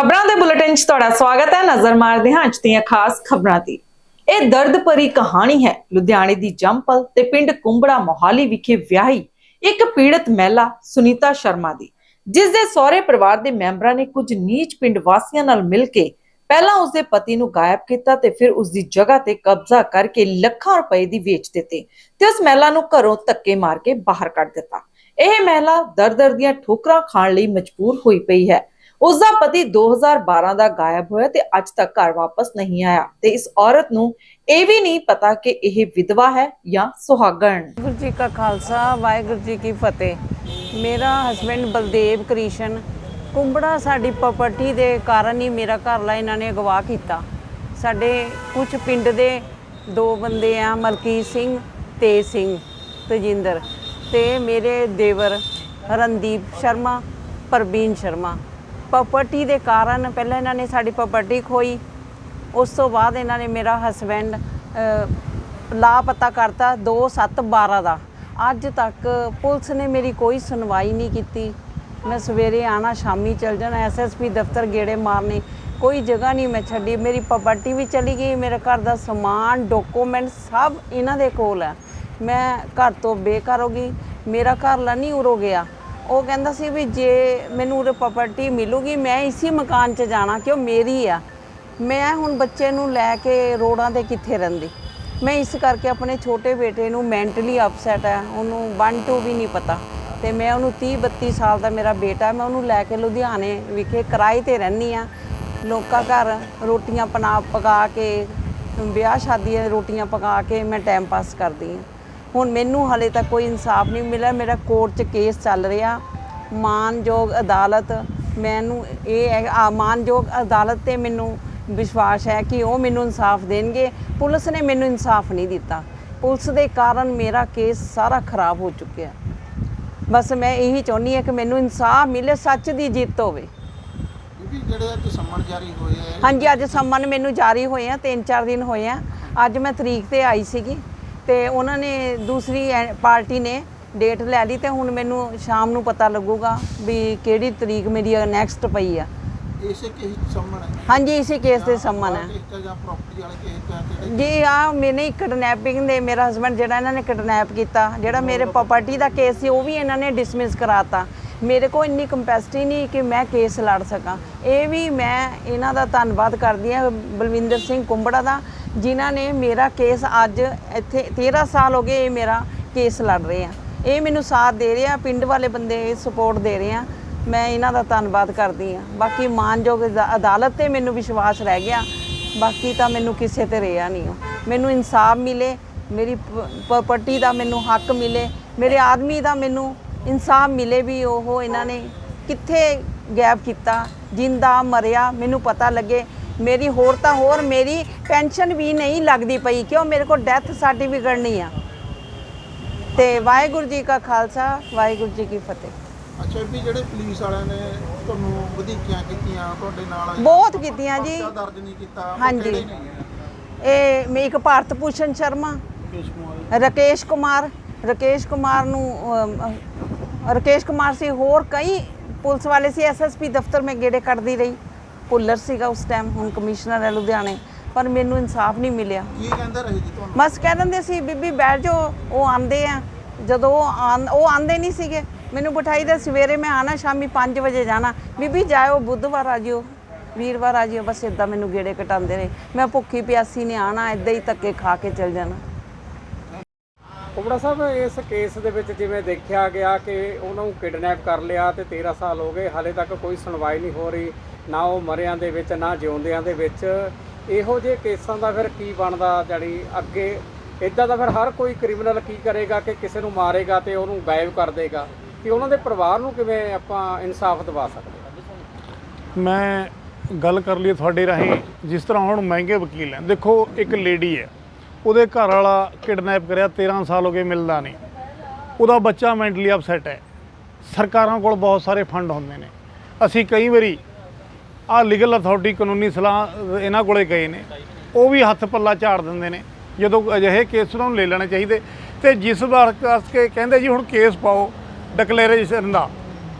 ਖਬਰਾਂ ਦੇ ਬੁਲੇਟਿਨ 'ਚ ਤੁਹਾਡਾ ਸਵਾਗਤ ਹੈ। ਨਜ਼ਰ ਮਾਰਦੇ ਹਾਂ ਅੱਜ ਦੀਆਂ ਖਾਸ ਖਬਰਾਂ ਦੀ। ਇਹ ਦਰਦ ਭਰੀ ਕਹਾਣੀ ਹੈ। ਲੁਧਿਆਣੇ ਦੀ ਜੰਪਲ ਤੇ ਪਿੰਡ ਕੁੰਬੜਾ ਮੋਹਾਲੀ ਵਿਖੇ ਵਿਆਹੀ ਇੱਕ ਪੀੜਤ ਮਹਿਲਾ ਸੁਨੀਤਾ ਸ਼ਰਮਾ ਦੀ। ਜਿਸ ਦੇ ਸਹੁਰੇ ਪਰਿਵਾਰ ਦੇ ਮੈਂਬਰਾਂ ਨੇ ਕੁਝ ਨੀਚ ਪਿੰਡ ਵਾਸੀਆਂ ਨਾਲ ਮਿਲ ਕੇ ਪਹਿਲਾਂ ਉਸਦੇ ਪਤੀ ਨੂੰ ਗਾਇਬ ਕੀਤਾ ਤੇ ਫਿਰ ਉਸ ਦੀ ਜਗ੍ਹਾ ਤੇ ਕਬਜ਼ਾ ਕਰਕੇ ਲੱਖਾਂ ਰੁਪਏ ਦੀ ਵੇਚ ਦਿੱਤੇ ਤੇ ਉਸ ਮਹਿਲਾ ਨੂੰ ਘਰੋਂ ਧੱਕੇ ਮਾਰ ਕੇ ਬਾਹਰ ਕੱਢ ਦਿੱਤਾ। ਇਹ ਮਹਿਲਾ ਦਰ-ਦਰ ਦੀਆਂ ਠੋਕਰਾਂ ਖਾਣ ਲਈ ਮਜਬੂਰ ਹੋਈ ਪਈ ਹੈ। ਉਸ ਦਾ ਪਤੀ 2012 ਦਾ ਗਾਇਬ ਹੋਇਆ ਤੇ ਅੱਜ ਤੱਕ ਘਰ ਵਾਪਸ ਨਹੀਂ ਆਇਆ। ਤੇ ਇਸ ਔਰਤ ਨੂੰ ਇਹ ਵੀ ਨਹੀਂ ਪਤਾ ਕਿ ਇਹ ਵਿਧਵਾ ਹੈ ਜਾਂ ਸੁਹਾਗਣ। ਵਾਹਿਗੁਰੂ ਜੀ ਕਾ ਖਾਲਸਾ, ਵਾਹਿਗੁਰੂ ਜੀ ਕੀ ਫਤਿਹ। ਮੇਰਾ ਹਸਬੰਡ ਬਲਦੇਵ ਕ੍ਰਿਸ਼ਨ, ਕੁੰਬੜਾ ਸਾਡੀ ਪ੍ਰਾਪਰਟੀ ਦੇ ਕਾਰਨ ਹੀ ਮੇਰਾ ਘਰ ਲਾ ਇਹਨਾਂ ਨੇ ਅਗਵਾ ਕੀਤਾ। ਸਾਡੇ ਕੁਝ ਪਿੰਡ ਦੇ ਦੋ ਬੰਦੇ ਆ, ਮਲਕੀਤ ਸਿੰਘ ਤੇਜ ਸਿੰਘ ਤਜਿੰਦਰ ਤੇ ਮੇਰੇ ਦੇਵਰ ਰਣਦੀਪ ਸ਼ਰਮਾ, ਪਰਵੀਨ ਸ਼ਰਮਾ। ਪ੍ਰਾਪਰਟੀ ਦੇ ਕਾਰਨ ਪਹਿਲਾਂ ਇਹਨਾਂ ਨੇ ਸਾਡੀ ਪ੍ਰਾਪਰਟੀ ਖੋਈ। ਉਸ ਤੋਂ ਬਾਅਦ ਇਹਨਾਂ ਨੇ ਮੇਰਾ ਹਸਬੈਂਡ ਲਾਪਤਾ ਕਰਤਾ 2712 ਦਾ। ਅੱਜ ਤੱਕ ਪੁਲਿਸ ਨੇ ਮੇਰੀ ਕੋਈ ਸੁਣਵਾਈ ਨਹੀਂ ਕੀਤੀ। ਮੈਂ ਸਵੇਰੇ ਆਣਾ, ਸ਼ਾਮੀ ਚਲ ਜਾਣਾ ਐਸਐਸਪੀ ਦਫ਼ਤਰ ਗੇੜੇ ਮਾਰਨੇ, ਕੋਈ ਜਗ੍ਹਾ ਨਹੀਂ ਮੈਂ ਛੱਡੀ। ਮੇਰੀ ਪ੍ਰਾਪਰਟੀ ਵੀ ਚਲੀ ਗਈ, ਮੇਰੇ ਘਰ ਦਾ ਸਮਾਨ ਡਾਕੂਮੈਂਟ ਸਭ ਇਹਨਾਂ ਦੇ ਕੋਲ ਹੈ। ਮੈਂ ਘਰ ਤੋਂ ਬੇਘਰ ਹੋ ਗਈ। ਮੇਰਾ ਘਰ ਲਾ ਉਰੋ ਗਿਆ। ਉਹ ਕਹਿੰਦਾ ਸੀ ਵੀ ਜੇ ਮੈਨੂੰ ਉਰੇ ਪ੍ਰਾਪਰਟੀ ਮਿਲੂਗੀ, ਮੈਂ ਇਸੇ ਮਕਾਨ 'ਚ ਜਾਣਾ ਕਿਉਂ ਮੇਰੀ ਆ। ਮੈਂ ਹੁਣ ਬੱਚੇ ਨੂੰ ਲੈ ਕੇ ਰੋਡਾਂ ਤੇ ਕਿੱਥੇ ਰਹਿੰਦੀ? ਮੈਂ ਇਸ ਕਰਕੇ ਆਪਣੇ ਛੋਟੇ ਬੇਟੇ ਨੂੰ ਮੈਂਟਲੀ ਅਪਸੈਟ ਹੈ ਉਹਨੂੰ 1 2 ਵੀ ਨਹੀਂ ਪਤਾ। ਤੇ ਮੈਂ ਉਹਨੂੰ 30 32 ਸਾਲ ਦਾ ਮੇਰਾ ਬੇਟਾ, ਮੈਂ ਉਹਨੂੰ ਲੈ ਕੇ ਲੁਧਿਆਣੇ ਵਿਖੇ ਕਿਰਾਏ ਤੇ ਰਹਿੰਦੀ ਆ। ਲੋਕਾਂ ਘਰ ਰੋਟੀਆਂ ਪਨਾ ਪਕਾ ਕੇ ਵਿਆਹ ਸ਼ਾਦੀਆਂ ਰੋਟੀਆਂ ਪਕਾ ਕੇ ਮੈਂ ਟਾਈਮ ਪਾਸ ਕਰਦੀ ਹਾਂ ਹੁਣ ਮੈਨੂੰ ਹਲੇ ਤੱਕ ਕੋਈ ਇਨਸਾਫ ਨਹੀਂ ਮਿਲਿਆ। ਮੇਰਾ ਕੋਰਟ 'ਚ ਕੇਸ ਚੱਲ ਰਿਹਾ। ਮਾਨਯੋਗ ਅਦਾਲਤ ਮੈਨੂੰ ਇਹ ਮਾਨਯੋਗ ਅਦਾਲਤ ਤੇ ਮੈਨੂੰ ਵਿਸ਼ਵਾਸ ਹੈ ਕਿ ਉਹ ਮੈਨੂੰ ਇਨਸਾਫ ਦੇਣਗੇ। ਪੁਲਿਸ ਨੇ ਮੈਨੂੰ ਇਨਸਾਫ ਨਹੀਂ ਦਿੱਤਾ। ਪੁਲਿਸ ਦੇ ਕਾਰਨ ਮੇਰਾ ਕੇਸ ਸਾਰਾ ਖਰਾਬ ਹੋ ਚੁੱਕਿਆ। ਬਸ ਮੈਂ ਇਹੀ ਚਾਹੁੰਦੀ ਹਾਂ ਕਿ ਮੈਨੂੰ ਇਨਸਾਫ ਮਿਲੇ ਸੱਚ ਦੀ ਜਿੱਤ ਹੋਵੇ। ਕਿਉਂਕਿ ਜਿਹੜੇ ਅੱਜ ਸੰਮਣ ਜਾਰੀ ਹੋਏ ਆ ਹਾਂਜੀ ਅੱਜ ਸੰਮਨ ਮੈਨੂੰ ਜਾਰੀ ਹੋਏ ਆ ਤਿੰਨ ਚਾਰ ਦਿਨ ਹੋਏ ਆ। ਅੱਜ ਮੈਂ ਤਰੀਕ ਤੇ ਆਈ ਸੀਗੀ। ਤੇ ਉਹਨਾਂ ਨੇ ਦੂਸਰੀ ਐ- ਪਾਰਟੀ ਨੇ ਡੇਟ ਲੈ ਲਈ ਤੇ ਹੁਣ ਮੈਨੂੰ ਸ਼ਾਮ ਨੂੰ ਪਤਾ ਲੱਗੂਗਾ ਵੀ ਕਿਹੜੀ ਤਰੀਕ ਮੇਰੀ ਨੈਕਸਟ ਪਈ ਆ। ਇਸੇ ਕੇਸ ਸੰਮਣ ਹੈ। ਹਾਂਜੀ ਇਸੇ ਕੇਸ ਦੇ ਸੰਮਨ ਹੈ। ਕੇਸ ਤੇ ਜਾਂ ਪ੍ਰਾਪਰਟੀ ਵਾਲੇ ਕੇਸ ਤੇ ਜਿਹੜੇ ਜੀ ਆ ਮੈਨੇ ਕਿਡਨੈਪਿੰਗ ਦੇ ਮੇਰਾ ਹਸਬੰਡ ਜਿਹੜਾ ਇਹਨਾਂ ਨੇ ਕਿਡਨੈਪ ਕੀਤਾ ਜਿਹੜਾ ਮੇਰੇ ਪ੍ਰਾਪਰਟੀ ਦਾ ਕੇਸ ਸੀ ਉਹ ਵੀ ਇਹਨਾਂ ਨੇ ਡਿਸਮਿਸ ਕਰਾਤਾ। ਮੇਰੇ ਕੋਲ ਇੰਨੀ ਕੰਪੈਸਿਟੀ ਨਹੀਂ ਕਿ ਮੈਂ ਕੇਸ ਲੜ ਸਕਾਂ। ਇਹ ਵੀ ਮੈਂ ਇਹਨਾਂ ਦਾ ਧੰਨਵਾਦ ਕਰਦੀ ਹਾਂ ਬਲਵਿੰਦਰ ਸਿੰਘ ਕੁੰਬੜਾ ਦਾ ਜਿਨ੍ਹਾਂ ਨੇ ਮੇਰਾ ਕੇਸ ਅੱਜ ਇੱਥੇ 13 ਸਾਲ ਹੋ ਗਏ ਇਹ ਮੇਰਾ ਕੇਸ ਲੜ ਰਹੇ ਆ। ਇਹ ਮੈਨੂੰ ਸਾਥ ਦੇ ਰਹੇ ਆ, ਪਿੰਡ ਵਾਲੇ ਬੰਦੇ ਸਪੋਰਟ ਦੇ ਰਹੇ ਆ। ਮੈਂ ਇਹਨਾਂ ਦਾ ਧੰਨਵਾਦ ਕਰਦੀ ਹਾਂ ਬਾਕੀ ਮਾਨਯੋਗ ਅਦਾ- ਅਦਾਲਤ ਤੇ ਮੈਨੂੰ ਵਿਸ਼ਵਾਸ ਰਹਿ ਗਿਆ। ਬਾਕੀ ਤਾਂ ਮੈਨੂੰ ਕਿਸੇ ਤੇ ਰਿਹਾ ਨਹੀਂ ਹੋ ਮੈਨੂੰ ਇਨਸਾਫ ਮਿਲੇ, ਮੇਰੀ ਪ੍ਰਾਪਰਟੀ ਦਾ ਮੈਨੂੰ ਹੱਕ ਮਿਲੇ, ਮੇਰੇ ਆਦਮੀ ਦਾ ਮੈਨੂੰ ਇਨਸਾਫ ਮਿਲੇ ਵੀ ਉਹ ਇਹਨਾਂ ਨੇ ਕਿੱਥੇ ਗੈਪ ਕੀਤਾ, ਜਿੰਦਾ ਮਰਿਆ, ਮੈਨੂੰ ਪਤਾ ਲੱਗੇ। ਮੇਰੀ ਹੋਰ ਤਾਂ ਹੋਰ ਮੇਰੀ ਪੈਨਸ਼ਨ ਵੀ ਨਹੀਂ ਲੱਗਦੀ ਪਈ ਕਿਉਂ? ਮੇਰੇ ਕੋਲ ਡੈਥ ਸਰਟੀਫਿਕੇਟ ਨਹੀਂ ਆ। ਤੇ ਵਾਹਿਗੁਰੂ ਜੀ ਕਾ ਖਾਲਸਾ ਵਾਹਿਗੁਰੂ ਜੀ ਕੀ ਫਤਿਹ। ਅੱਛਾ ਵੀ ਜਿਹੜੇ ਪੁਲਿਸ ਵਾਲਿਆਂ ਨੇ ਤੁਹਾਨੂੰ ਵਧੀਕੀਆਂ ਕੀਤੀਆਂ ਤੁਹਾਡੇ ਨਾਲ ਬਹੁਤ ਕੀਤੀਆਂ ਜੀ। ਪਰਚਾ ਦਰਜ ਨਹੀਂ ਕੀਤਾ ਉਹ ਹਾਂਜੀ। ਕਿਹੜੇ ਨੇ? ਇਹ ਮੈਂ ਇੱਕ ਭਾਰਤ ਭੂਸ਼ਣ ਸ਼ਰਮਾ ਰਕੇਸ਼ ਕੁਮਾਰ। ਰਕੇਸ਼ ਕੁਮਾਰ ਨੂੰ ਅਮ, ਅਹ, ਰਕੇਸ਼ ਕੁਮਾਰ ਸੀ ਹੋਰ ਕਈ ਪੁਲਿਸ ਵਾਲੇ ਸੀ ਐਸਐਸਪੀ ਦਫ਼ਤਰ ਮੈਂ ਗੇੜੇ ਕੱਢਦੀ ਰਹੀ। ਪੁੱਲਰ ਸੀਗਾ ਉਸ ਟਾਈਮ ਹੁਣ ਕਮਿਸ਼ਨਰ ਹੈ ਲੁਧਿਆਣੇ ਪਰ ਮੈਨੂੰ ਇਨਸਾਫ ਨਹੀਂ ਮਿਲਿਆ। ਕੀ ਕਹਿੰਦੇ ਰਹੇ ਜੀ ਤੁਹਾਨੂੰ? ਬਸ ਕਹਿ ਦਿੰਦੇ ਸੀ ਬੀਬੀ ਬੈਠ ਜਾਓ ਉਹ ਆਂਦੇ ਆ। ਜਦੋਂ ਉਹ ਆਂ- ਉਹ ਆਂਦੇ ਨਹੀਂ ਸੀਗੇ। ਮੈਨੂੰ ਬਿਠਾਈ ਦੇ ਸਵੇਰੇ ਮੈਂ ਆਣਾ ਸ਼ਾਮੀ 5 ਵਜੇ ਜਾਣਾ। ਬੀਬੀ ਜਾਇਓ ਬੁੱਧਵਾਰ ਆ ਜਿਓ ਵੀਰਵਾਰ ਆ ਜਿਓ। ਬਸ ਇਦਾਂ ਮੈਨੂੰ ਗੇੜੇ ਕਟਾਉਂਦੇ ਰਹੇ। ਮੈਂ ਭੁੱਖੀ ਪਿਆਸੀ ਨੇ ਆਣਾ ਇਦਾਂ ਹੀ ਧੱਕੇ ਖਾ ਕੇ ਚਲ ਜਾਣਾ। ਕੁਮੜਾ ਸਾਹਿਬ, ਇਸ ਕੇਸ ਦੇ ਵਿੱਚ ਜਿਵੇਂ ਦੇਖਿਆ ਗਿਆ ਕਿ ਉਹਨਾਂ ਨੂੰ ਕਿਡਨੈਪ ਕਰ ਲਿਆ ਤੇ 13 ਸਾਲ ਹੋ ਗਏ, ਹਾਲੇ ਤੱਕ ਕੋਈ ਸੁਣਵਾਈ ਨਹੀਂ ਹੋ ਰਹੀ, ਨਾ ਉਹ ਮਰਿਆਂ ਦੇ ਵਿੱਚ, ਨਾ ਜਿਉਂਦਿਆਂ ਦੇ ਵਿੱਚ। ਇਹੋ ਜਿਹੇ ਕੇਸਾਂ ਦਾ ਫਿਰ ਕੀ ਬਣਦਾ? ਜਾਨੀ ਅੱਗੇ ਇਦਾਂ ਦਾ ਫਿਰ ਹਰ ਕੋਈ ਕ੍ਰਿਮੀਨਲ ਕੀ ਕਰੇਗਾ ਕਿ ਕਿਸੇ ਨੂੰ ਮਾਰੇਗਾ ਤੇ ਉਹਨੂੰ ਗਾਇਬ ਕਰ ਦੇਗਾ? ਕਿ ਉਹਨਾਂ ਦੇ ਪਰਿਵਾਰ ਨੂੰ ਕਿਵੇਂ ਆਪਾਂ ਇਨਸਾਫ ਦਿਵਾ ਸਕਦੇ ਹਾਂ? ਮੈਂ ਗੱਲ ਕਰ ਲਈ ਤੁਹਾਡੇ ਰਾਹੀਂ, ਜਿਸ ਤਰ੍ਹਾਂ ਹੁਣ ਮਹਿੰਗੇ ਵਕੀਲ ਹੈ। ਦੇਖੋ, ਇੱਕ ਲੇਡੀ ਹੈ। ਉਹਦੇ ਘਰ ਵਾਲਾ ਕਿਡਨੈਪ ਕਰਿਆ 13 ਸਾਲ ਹੋ ਗਏ ਮਿਲਦਾ ਨਹੀਂ। ਉਹਦਾ ਬੱਚਾ ਮੈਂਟਲੀ ਅਪਸੈਟ ਹੈ। ਸਰਕਾਰਾਂ ਕੋਲ ਬਹੁਤ ਸਾਰੇ ਫੰਡ ਹੁੰਦੇ ਨੇ। ਅਸੀਂ ਕਈ ਵਾਰੀ ਆ ਲੀਗਲ ਅਥਾਰਟੀ ਕਾਨੂੰਨੀ ਸਲਾਹ, ਇਹਨਾਂ ਕੋਲੇ ਗਏ ਨੇ। ਉਹ ਵੀ ਹੱਥ ਪੱਲਾ ਝਾੜ ਦਿੰਦੇ ਨੇ। ਜਦੋਂ ਅਜਿਹੇ ਕੇਸ ਉਹਨਾਂ ਨੂੰ ਲੈ ਲੈਣੇ ਚਾਹੀਦੇ। ਤੇ ਜਿਸ ਵਾਰ ਕਰਕੇ ਕਹਿੰਦੇ ਜੀ ਹੁਣ ਕੇਸ ਪਾਓ ਡਿਕਲੇਰੇਸ਼ਨ ਦਾ,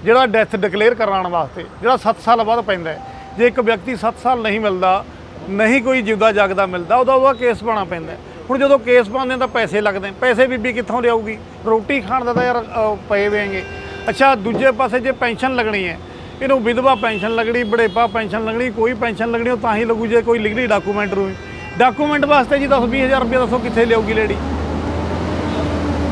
ਜਿਹੜਾ ਡੈਥ ਡਿਕਲੇਅਰ ਕਰਾਉਣ ਵਾਸਤੇ, ਜਿਹੜਾ 7 ਸਾਲ ਬਾਅਦ ਪੈਂਦਾ ਜੇ ਇੱਕ ਵਿਅਕਤੀ 7 ਸਾਲ ਨਹੀਂ ਮਿਲਦਾ, ਨਹੀਂ ਕੋਈ ਜਿਉਂਦਾ ਜਾਗਦਾ ਮਿਲਦਾ, ਉਹਦਾ ਉਹਦਾ ਕੇਸ ਪਾਉਣਾ ਪੈਂਦਾ ਹੁਣ ਜਦੋਂ ਕੇਸ ਪਾਉਂਦੇ ਤਾਂ ਪੈਸੇ ਲੱਗਦੇ। ਪੈਸੇ ਬੀਬੀ ਕਿੱਥੋਂ ਲਿਆਊਗੀ? ਰੋਟੀ ਖਾਣ ਦਾ ਤਾਂ ਯਾਰ ਪਏ ਹੋਏਗੇ ਅੱਛਾ ਦੂਜੇ ਪਾਸੇ ਜੇ ਪੈਨਸ਼ਨ ਲੱਗਣੀ ਹੈ ਇਹਨੂੰ ਵਿਧਵਾ ਪੈਨਸ਼ਨ ਲੱਗਣੀ ਬੜੇਪਾ ਪੈਨਸ਼ਨ ਲੱਗਣੀ ਕੋਈ ਪੈਨਸ਼ਨ ਲੱਗਣੀ ਉਹ ਤਾਂ ਹੀ ਲੱਗੂ ਜੇ ਕੋਈ ਲਿਖਦੀ ਡਾਕੂਮੈਂਟ ਹੋਵੇ ਡਾਕੂਮੈਂਟ ਵਾਸਤੇ ਜੀ 10 20000 ਰੁਪਏ ਦੱਸੋ ਕਿੱਥੇ ਲਿਆਊਗੀ ਲੇਡੀ?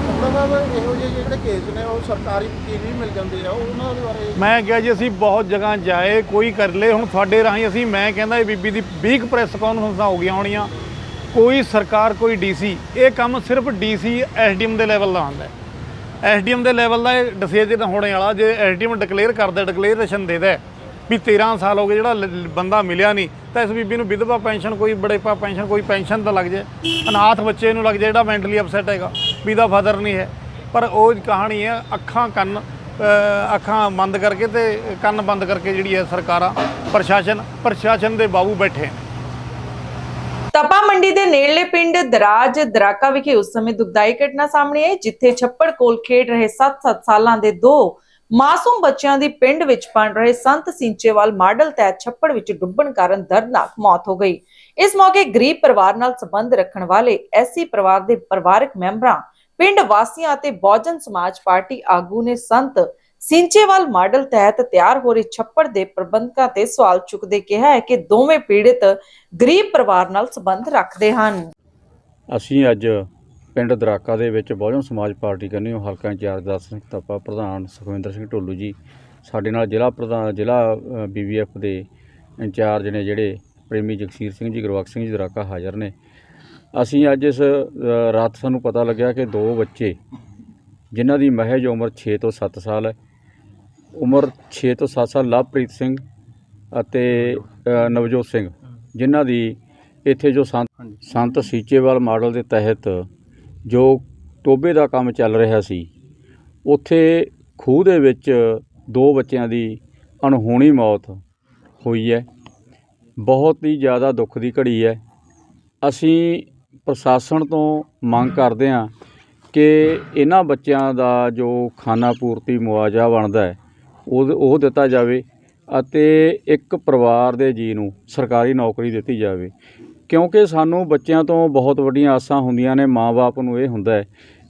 ਕਪੜਾ ਸਾਹਿਬ ਇਹੋ ਜਿਹੇ ਜਿਹੜੇ ਕੇਸ ਨੇ ਉਹ ਸਰਕਾਰੀ ਵਕੀਲ ਵੀ ਮਿਲ ਜਾਂਦੇ ਆ ਉਹਨਾਂ ਦੇ ਬਾਰੇ ਮੈਂ ਕਿਹਾ ਜੀ ਅਸੀਂ ਬਹੁਤ ਜਗ੍ਹਾ ਜਾਏ ਕੋਈ ਕਰ ਲੇ ਹੁਣ ਤੁਹਾਡੇ ਰਾਹੀਂ ਅਸੀਂ ਮੈਂ ਕਹਿੰਦਾ ਇਹ ਬੀਬੀ ਦੀ 20 ਪ੍ਰੈਸ ਕਾਨਫਰੰਸਾਂ ਹੋ ਗਈਆਂ ਹੋਣੀਆਂ। ਕੋਈ ਸਰਕਾਰ, ਕੋਈ ਡੀਸੀ ਇਹ ਕੰਮ ਸਿਰਫ ਡੀਸੀ ਐਸਡੀਐਮ ਦੇ ਲੈਵਲ ਦਾ ਹੁੰਦਾ ਹੈ। ਐਸਡੀਐਮ ਦੇ ਲੈਵਲ ਦਾ ਇਹ ਡਿਸੀਜਨ ਹੋਣੇ ਵਾਲਾ, ਜੇ ਐਸਡੀਐਮ ਡਿਕਲੇਅਰ ਕਰਦਾ ਡਿਕਲੇਅਰੇਸ਼ਨ ਦੇ ਦੇ ਵੀ 13 ਸਾਲ ਹੋ ਗਏ ਜਿਹੜਾ ਲ- ਬੰਦਾ ਮਿਲਿਆ ਨਹੀਂ, ਤਾਂ ਇਸ ਬੀਬੀ ਨੂੰ ਵਿਧਵਾ ਪੈਨਸ਼ਨ ਕੋਈ ਬੜੇਪਾ ਪੈਨਸ਼ਨ ਕੋਈ ਪੈਨਸ਼ਨ ਤਾਂ ਲੱਗ ਜਾਏ। ਅਨਾਥ ਬੱਚੇ ਨੂੰ ਲੱਗ ਜਾਏ, ਜਿਹੜਾ ਮੈਂਟਲੀ ਅਪਸੈਟ ਹੈਗਾ, ਵੀ ਦਾ ਫਾਦਰ ਨਹੀਂ ਹੈ। ਪਰ ਉਹ ਕਹਾਣੀ ਹੈ, ਅੱਖਾਂ ਕੰਨ ਅੱਖਾਂ ਬੰਦ ਕਰਕੇ ਤੇ ਕੰਨ ਬੰਦ ਕਰਕੇ ਜਿਹੜੀ ਹੈ ਸਰਕਾਰਾਂ, ਪ੍ਰਸ਼ਾਸਨ ਪ੍ਰਸ਼ਾਸਨ ਦੇ ਬਾਬੂ ਬੈਠੇ ਨੇ ਤਪਾ ਮੰਡੀ ਦੇ ਨੇੜਲੇ ਪਿੰਡ ਦਰਾਜ ਦਰਾਕਾ ਵਿਖੇ ਉਸ ਸਮੇਂ ਦੁਖਦਾਈ ਘਟਨਾ ਸਾਹਮਣੇ ਆਈ, ਜਿੱਥੇ ਛੱਪੜ ਕੋਲ ਖੇਡ ਰਹੇ 7-7 ਸਾਲਾਂ ਦੇ ਦੋ ਮਾਸੂਮ ਬੱਚਿਆਂ ਦੀ ਪਿੰਡ ਵਿੱਚ ਬਣ ਰਹੇ ਸੰਤ ਸਿੰਚੇਵਾਲ ਮਾਡਲ ਤਹਿਤ ਛੱਪੜ ਵਿੱਚ ਡੁੱਬਣ ਕਾਰਨ ਦਰਦਨਾਕ ਮੌਤ ਹੋ ਗਈ। ਇਸ ਮੌਕੇ ਗਰੀਬ ਪਰਿਵਾਰ ਨਾਲ ਸੰਬੰਧ ਰੱਖਣ ਵਾਲੇ ਐਸੀ ਪਰਿਵਾਰ ਦੇ ਪਰਿਵਾਰਕ ਮੈਂਬਰਾਂ, ਪਿੰਡ ਵਾਸੀਆਂ ਅਤੇ ਬਹੁਜਨ ਸਮਾਜ ਪਾਰਟੀ ਆਗੂ ਨੇ ਸੰਤ ਸਿੰਚੇਵਾਲ ਮਾਡਲ ਤਹਿਤ ਤਿਆਰ ਹੋ ਰਹੇ ਛੱਪੜ ਦੇ ਪ੍ਰਬੰਧਕਾਂ ਤੇ ਸਵਾਲ ਚੁੱਕਦੇ ਕਿਹਾ ਹੈ ਕਿ ਦੋਵੇਂ ਪੀੜਿਤ ਗਰੀਬ ਪਰਿਵਾਰ ਨਾਲ ਸੰਬੰਧ ਰੱਖਦੇ ਹਨ। ਅਸੀਂ ਅੱਜ ਪਿੰਡ ਦਰਾਕਾ ਦੇ ਵਿੱਚ ਬਹੁਜਨ ਸਮਾਜ ਪਾਰਟੀ ਕੰਨਿਓ ਹਲਕਾ ਇੰਚਾਰਜ ਦਸ ਸਿੰਘ ਤਪਾ ਪ੍ਰਧਾਨ ਸੁਖਵਿੰਦਰ ਸਿੰਘ ਢੋਲੂ ਜੀ, ਸਾਡੇ ਨਾਲ ਜ਼ਿਲ੍ਹਾ ਪ੍ਰਧਾਨ, ਜ਼ਿਲ੍ਹਾ ਬੀਬੀਐਫ ਦੇ ਇੰਚਾਰਜ ਨੇ ਜਿਹੜੇ ਪ੍ਰੇਮੀ ਜਗਸੀਰ ਸਿੰਘ ਜੀ, ਗੁਰਬਖਸ਼ ਸਿੰਘ ਜੀ ਦਰਾਕਾ ਹਾਜ਼ਰ ਨੇ। ਅਸੀਂ ਅੱਜ ਇਸ ਰਾਤ ਸਾਨੂੰ ਪਤਾ ਲੱਗਿਆ ਕਿ ਦੋ ਬੱਚੇ ਜਿਨ੍ਹਾਂ ਦੀ ਮਹਿਜ ਉਮਰ 6 ਤੋਂ 7 ਸਾਲ ਹੈ। ਉਮਰ 6 ਤੋਂ 7 ਸਾਲ ਲਵਪ੍ਰੀਤ ਸਿੰਘ ਅਤੇ ਅ, ਨਵਜੋਤ ਸਿੰਘ ਜਿਨ੍ਹਾਂ ਦੀ ਇੱਥੇ ਜੋ ਸੰਤ ਸੰਤ ਸੀਚੇਵਾਲ ਮਾਡਲ ਦੇ ਤਹਿਤ ਜੋ ਟੋਬੇ ਦਾ ਕੰਮ ਚੱਲ ਰਿਹਾ ਸੀ ਉੱਥੇ ਖੂਹ ਦੇ ਵਿੱਚ ਦੋ ਬੱਚਿਆਂ ਦੀ ਅਣਹੋਣੀ ਮੌਤ ਹੋਈ ਹੈ। ਬਹੁਤ ਹੀ ਜ਼ਿਆਦਾ ਦੁੱਖ ਦੀ ਘੜੀ ਹੈ। ਅਸੀਂ ਪ੍ਰਸ਼ਾਸਨ ਤੋਂ ਮੰਗ ਕਰਦੇ ਹਾਂ ਕਿ ਇਹਨਾਂ ਬੱਚਿਆਂ ਦਾ ਜੋ ਖਾਣਾ ਪੂਰਤੀ ਮੁਆਵਜ਼ਾ ਬਣਦਾ ਹੈ ਉਹ ਉਹ ਦਿੱਤਾ ਜਾਵੇ ਅਤੇ ਇੱਕ ਪਰਿਵਾਰ ਦੇ ਜੀਅ ਨੂੰ ਸਰਕਾਰੀ ਨੌਕਰੀ ਦਿੱਤੀ ਜਾਵੇ। ਕਿਉਂਕਿ ਸਾਨੂੰ ਬੱਚਿਆਂ ਤੋਂ ਬਹੁਤ ਵੱਡੀਆਂ ਆਸਾਂ ਹੁੰਦੀਆਂ ਨੇ ਮਾਂ ਬਾਪ ਨੂੰ ਇਹ ਹੁੰਦਾ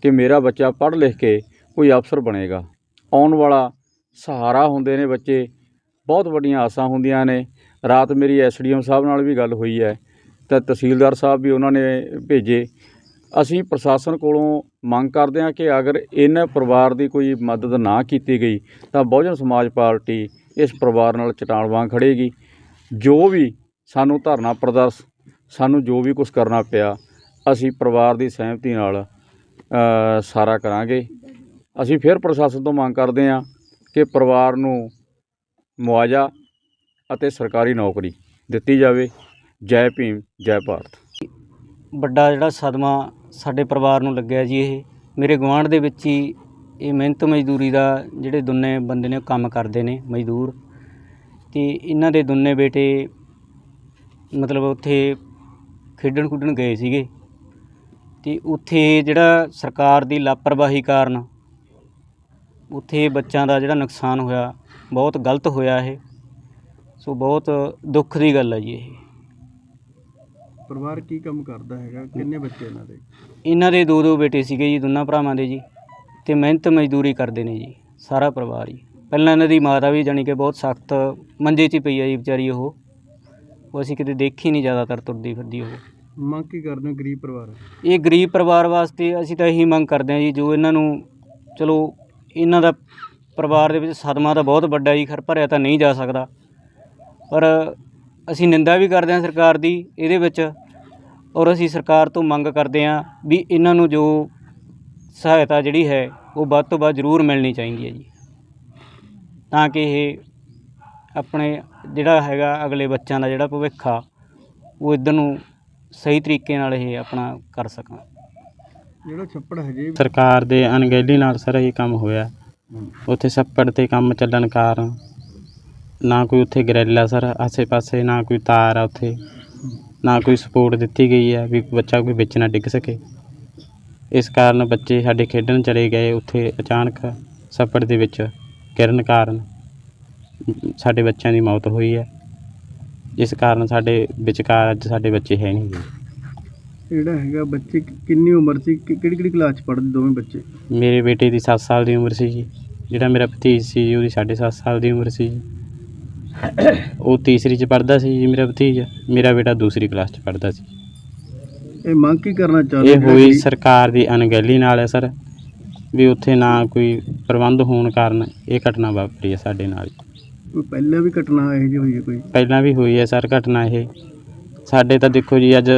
ਕਿ ਮੇਰਾ ਬੱਚਾ ਪੜ੍ਹ ਲਿਖ ਕੇ ਕੋਈ ਅਫਸਰ ਬਣੇਗਾ। ਆਉਣ ਵਾਲਾ ਸਹਾਰਾ ਹੁੰਦੇ ਨੇ ਬੱਚੇ, ਬਹੁਤ ਵੱਡੀਆਂ ਆਸਾਂ ਹੁੰਦੀਆਂ ਨੇ। ਰਾਤ ਮੇਰੀ ਐਸਡੀਐਮ ਸਾਹਿਬ ਨਾਲ ਵੀ ਗੱਲ ਹੋਈ ਹੈ, ਤਾਂ ਤਹਿਸੀਲਦਾਰ ਸਾਹਿਬ ਵੀ ਉਹਨਾਂ ਨੇ ਭੇਜੇ। ਅਸੀਂ ਪ੍ਰਸ਼ਾਸਨ ਕੋਲੋਂ ਮੰਗ ਕਰਦੇ ਹਾਂ ਕਿ ਅਗਰ ਇਹਨਾਂ ਪਰਿਵਾਰ ਦੀ ਕੋਈ ਮਦਦ ਨਾ ਕੀਤੀ ਗਈ, ਤਾਂ ਬਹੁਜਨ ਸਮਾਜ ਪਾਰਟੀ ਇਸ ਪਰਿਵਾਰ ਨਾਲ ਚਟਾਨ ਵਾਂਗ ਖੜੇਗੀ ਜੋ ਵੀ ਸਾਨੂੰ ਧਰਨਾ ਪ੍ਰਦਰਸ਼, ਸਾਨੂੰ ਜੋ ਵੀ ਕੁਝ ਕਰਨਾ ਪਿਆ, ਅਸੀਂ ਪਰਿਵਾਰ ਦੀ ਸਹਿਮਤੀ ਨਾਲ ਸਾਰਾ ਕਰਾਂਗੇ। ਅਸੀਂ ਫਿਰ ਪ੍ਰਸ਼ਾਸਨ ਤੋਂ ਮੰਗ ਕਰਦੇ ਹਾਂ ਕਿ ਪਰਿਵਾਰ ਨੂੰ ਮੁਆਵਜ਼ਾ ਅਤੇ ਸਰਕਾਰੀ ਨੌਕਰੀ ਦਿੱਤੀ ਜਾਵੇ। ਜੈ ਭੀਮ, ਜੈ ਭਾਰਤ। ਵੱਡਾ ਜਿਹੜਾ ਸਦਮਾ ਸਾਡੇ ਪਰਿਵਾਰ ਨੂੰ ਲੱਗਿਆ ਜੀ ਇਹ। ਮੇਰੇ ਗੁਆਂਢ ਦੇ ਵਿੱਚ ਹੀ ਇਹ ਮਿਹਨਤ ਮਜ਼ਦੂਰੀ ਦਾ ਜਿਹੜੇ ਦੋਨੇ ਬੰਦੇ ਨੇ ਉਹ ਕੰਮ ਕਰਦੇ ਨੇ, ਮਜ਼ਦੂਰ। ਅਤੇ ਇਹਨਾਂ ਦੇ ਦੋਨੇ ਬੇਟੇ ਮਤਲਬ ਉੱਥੇ ਖੇਡਣ ਖੁੱਡਣ ਗਏ ਸੀਗੇ। ਅਤੇ ਉੱਥੇ ਜਿਹੜਾ ਸਰਕਾਰ ਦੀ ਲਾਪਰਵਾਹੀ ਕਾਰਨ ਉੱਥੇ ਬੱਚਿਆਂ ਦਾ ਜਿਹੜਾ ਨੁਕਸਾਨ ਹੋਇਆ, ਬਹੁਤ ਗਲਤ ਹੋਇਆ ਇਹ। ਸੋ ਬਹੁਤ ਦੁੱਖ ਦੀ ਗੱਲ ਹੈ ਜੀ ਇਹ। ਪਰਿਵਾਰ ਕੀ ਕੰਮ ਕਰਦਾ ਹੈਗਾ? ਕਿੰਨੇ ਬੱਚੇ ਇਹਨਾਂ ਦੇ? ਇਹਨਾਂ ਦੇ ਦੋ ਦੋ ਬੇਟੇ ਸੀਗੇ ਜੀ ਦੋਨਾਂ ਭਰਾਵਾਂ ਦੇ ਜੀ ਤੇ ਮਿਹਨਤ ਮਜ਼ਦੂਰੀ ਕਰਦੇ ਨੇ ਜੀ ਸਾਰਾ ਪਰਿਵਾਰ ਹੀ। ਪਹਿਲਾਂ ਇਹਨਾਂ ਦੀ ਮਾਤਾ ਵੀ ਜਾਣੀ ਕਿ ਬਹੁਤ ਸਖਤ ਮੰਜੇ 'ਚ ਹੀ ਪਈ ਆ ਜੀ ਵਿਚਾਰੀ ਉਹ। ਉਹ ਅਸੀਂ ਕਿਤੇ ਦੇਖੀ ਨਹੀਂ ਜ਼ਿਆਦਾਤਰ ਤੁਰਦੀ ਫਿਰਦੀ ਉਹ। ਮੰਗ ਕੀ ਕਰਦੇ ਹੋ ਗਰੀਬ ਪਰਿਵਾਰ ਇਹ ਗਰੀਬ ਪਰਿਵਾਰ ਵਾਸਤੇ ਅਸੀਂ ਤਾਂ ਇਹੀ ਮੰਗ ਕਰਦੇ ਹਾਂ ਜੀ ਜੋ ਇਹਨਾਂ ਨੂੰ ਚਲੋ ਇਹਨਾਂ ਦਾ ਪਰਿਵਾਰ ਦੇ ਵਿੱਚ ਸਦਮਾ ਤਾਂ ਬਹੁਤ ਵੱਡਾ ਜੀ ਖਰ ਭਰਿਆ ਤਾਂ ਨਹੀਂ ਜਾ ਸਕਦਾ। ਪਰ ਅਸੀਂ ਨਿੰਦਾ ਵੀ ਕਰਦੇ ਹਾਂ ਸਰਕਾਰ ਦੀ ਇਹਦੇ ਵਿੱਚ ਔਰ ਅਸੀਂ ਸਰਕਾਰ ਤੋਂ ਮੰਗ ਕਰਦੇ ਹਾਂ ਵੀ ਇਹਨਾਂ ਨੂੰ ਜੋ ਸਹਾਇਤਾ ਜਿਹੜੀ ਹੈ ਉਹ ਵੱਧ ਤੋਂ ਵੱਧ ਜ਼ਰੂਰ ਮਿਲਣੀ ਚਾਹੀਦੀ ਹੈ ਜੀ। ਤਾਂ ਕਿ ਇਹ ਆਪਣੇ ਜਿਹੜਾ ਹੈਗਾ ਅਗਲੇ ਬੱਚਿਆਂ ਦਾ ਜਿਹੜਾ ਭਵਿੱਖ ਆ ਉਹ ਇੱਧਰ ਨੂੰ ਸਹੀ ਤਰੀਕੇ ਨਾਲ ਇਹ ਆਪਣਾ ਕਰ ਸਕਣ। ਜਿਹੜਾ ਛੱਪੜ ਹਜੇ ਸਰਕਾਰ ਦੇ ਅਣਗਹਿਲੀ ਨਾਲ ਸਰ ਇਹ ਕੰਮ ਹੋਇਆ। ਉੱਥੇ ਛੱਪੜ ਤੇ ਕੰਮ ਚੱਲਣ ਕਾਰਨ ਨਾ ਕੋਈ ਉੱਥੇ ਗਰੈਲ ਆ ਸਰ ਆਸੇ-ਪਾਸੇ ਨਾ ਕੋਈ ਤਾਰ ਆ ਉੱਥੇ। ਨਾ ਕੋਈ ਸਪੋਰਟ ਦਿੱਤੀ ਗਈ ਹੈ ਵੀ ਬੱਚਾ ਕੋਈ ਵਿੱਚ ਨਾ ਡਿੱਗ ਸਕੇ। ਇਸ ਕਾਰਨ ਬੱਚੇ ਸਾਡੇ ਖੇਡਣ ਚਲੇ ਗਏ ਉੱਥੇ ਅਚਾਨਕ ਛੱਪੜ ਦੇ ਵਿੱਚ ਗਿਰਨ ਕਾਰਨ ਸਾਡੇ ਬੱਚਿਆਂ ਦੀ ਮੌਤ ਹੋਈ ਹੈ। ਜਿਸ ਕਾਰਨ ਸਾਡੇ ਵਿਚਕਾਰ ਅੱਜ ਸਾਡੇ ਬੱਚੇ ਹੈ ਨਹੀਂ ਜੀ। ਜਿਹੜਾ ਹੈਗਾ ਬੱਚੇ? ਕਿ- ਕਿੰਨੀ ਉਮਰ ਸੀ? ਕਿ- ਕਿਹੜੀ ਕਿਹੜੀ ਕਲਾਸ ਚ ਪੜ੍ਹਦੇ ਦੋਵੇਂ ਬੱਚੇ? ਮੇਰੇ ਬੇਟੇ ਦੀ 7 ਸਾਲ ਦੀ ਉਮਰ ਸੀ ਜੀ। ਜਿਹੜਾ ਮੇਰਾ ਭਤੀਜ ਸੀ ਜੀ ਉਹਦੀ 7.5 ਸਾਲ ਦੀ ਉਮਰ ਸੀ ਜੀ। ਉਹ ਤੀਸਰੀ ਚ ਪੜ੍ਹਦਾ ਸੀ ਜੀ ਮੇਰਾ ਭਤੀਜ ਮੇਰਾ ਬੇਟਾ ਦੂਸਰੀ ਕਲਾਸ ਚ ਪੜ੍ਹਦਾ ਸੀ। ਇਹ ਮੰਗ ਕੀ ਕਰਨਾ ਚਾਹੁੰਦੇ ਇਹ ਹੋਈ ਸਰਕਾਰ ਦੀ ਅਣਗਹਿਲੀ ਨਾਲ ਹੈ ਸਰ ਵੀ ਉੱਥੇ ਨਾ ਕੋਈ ਪ੍ਰਬੰਧ ਹੋਣ ਕਾਰਨ ਇਹ ਘਟਨਾ ਵਾਪਰੀ ਹੈ ਸਾਡੇ ਨਾਲ। ਕੋਈ ਪਹਿਲਾਂ ਵੀ ਘਟਨਾ ਇਹੋ ਜਿਹੀ ਹੋਈ ਹੈ ਕੋਈ? ਪਹਿਲਾਂ ਵੀ ਹੋਈ ਹੈ ਸਰ ਘਟਨਾ ਇਹ। ਸਾਡੇ ਤਾਂ ਦੇਖੋ ਜੀ ਅੱਜ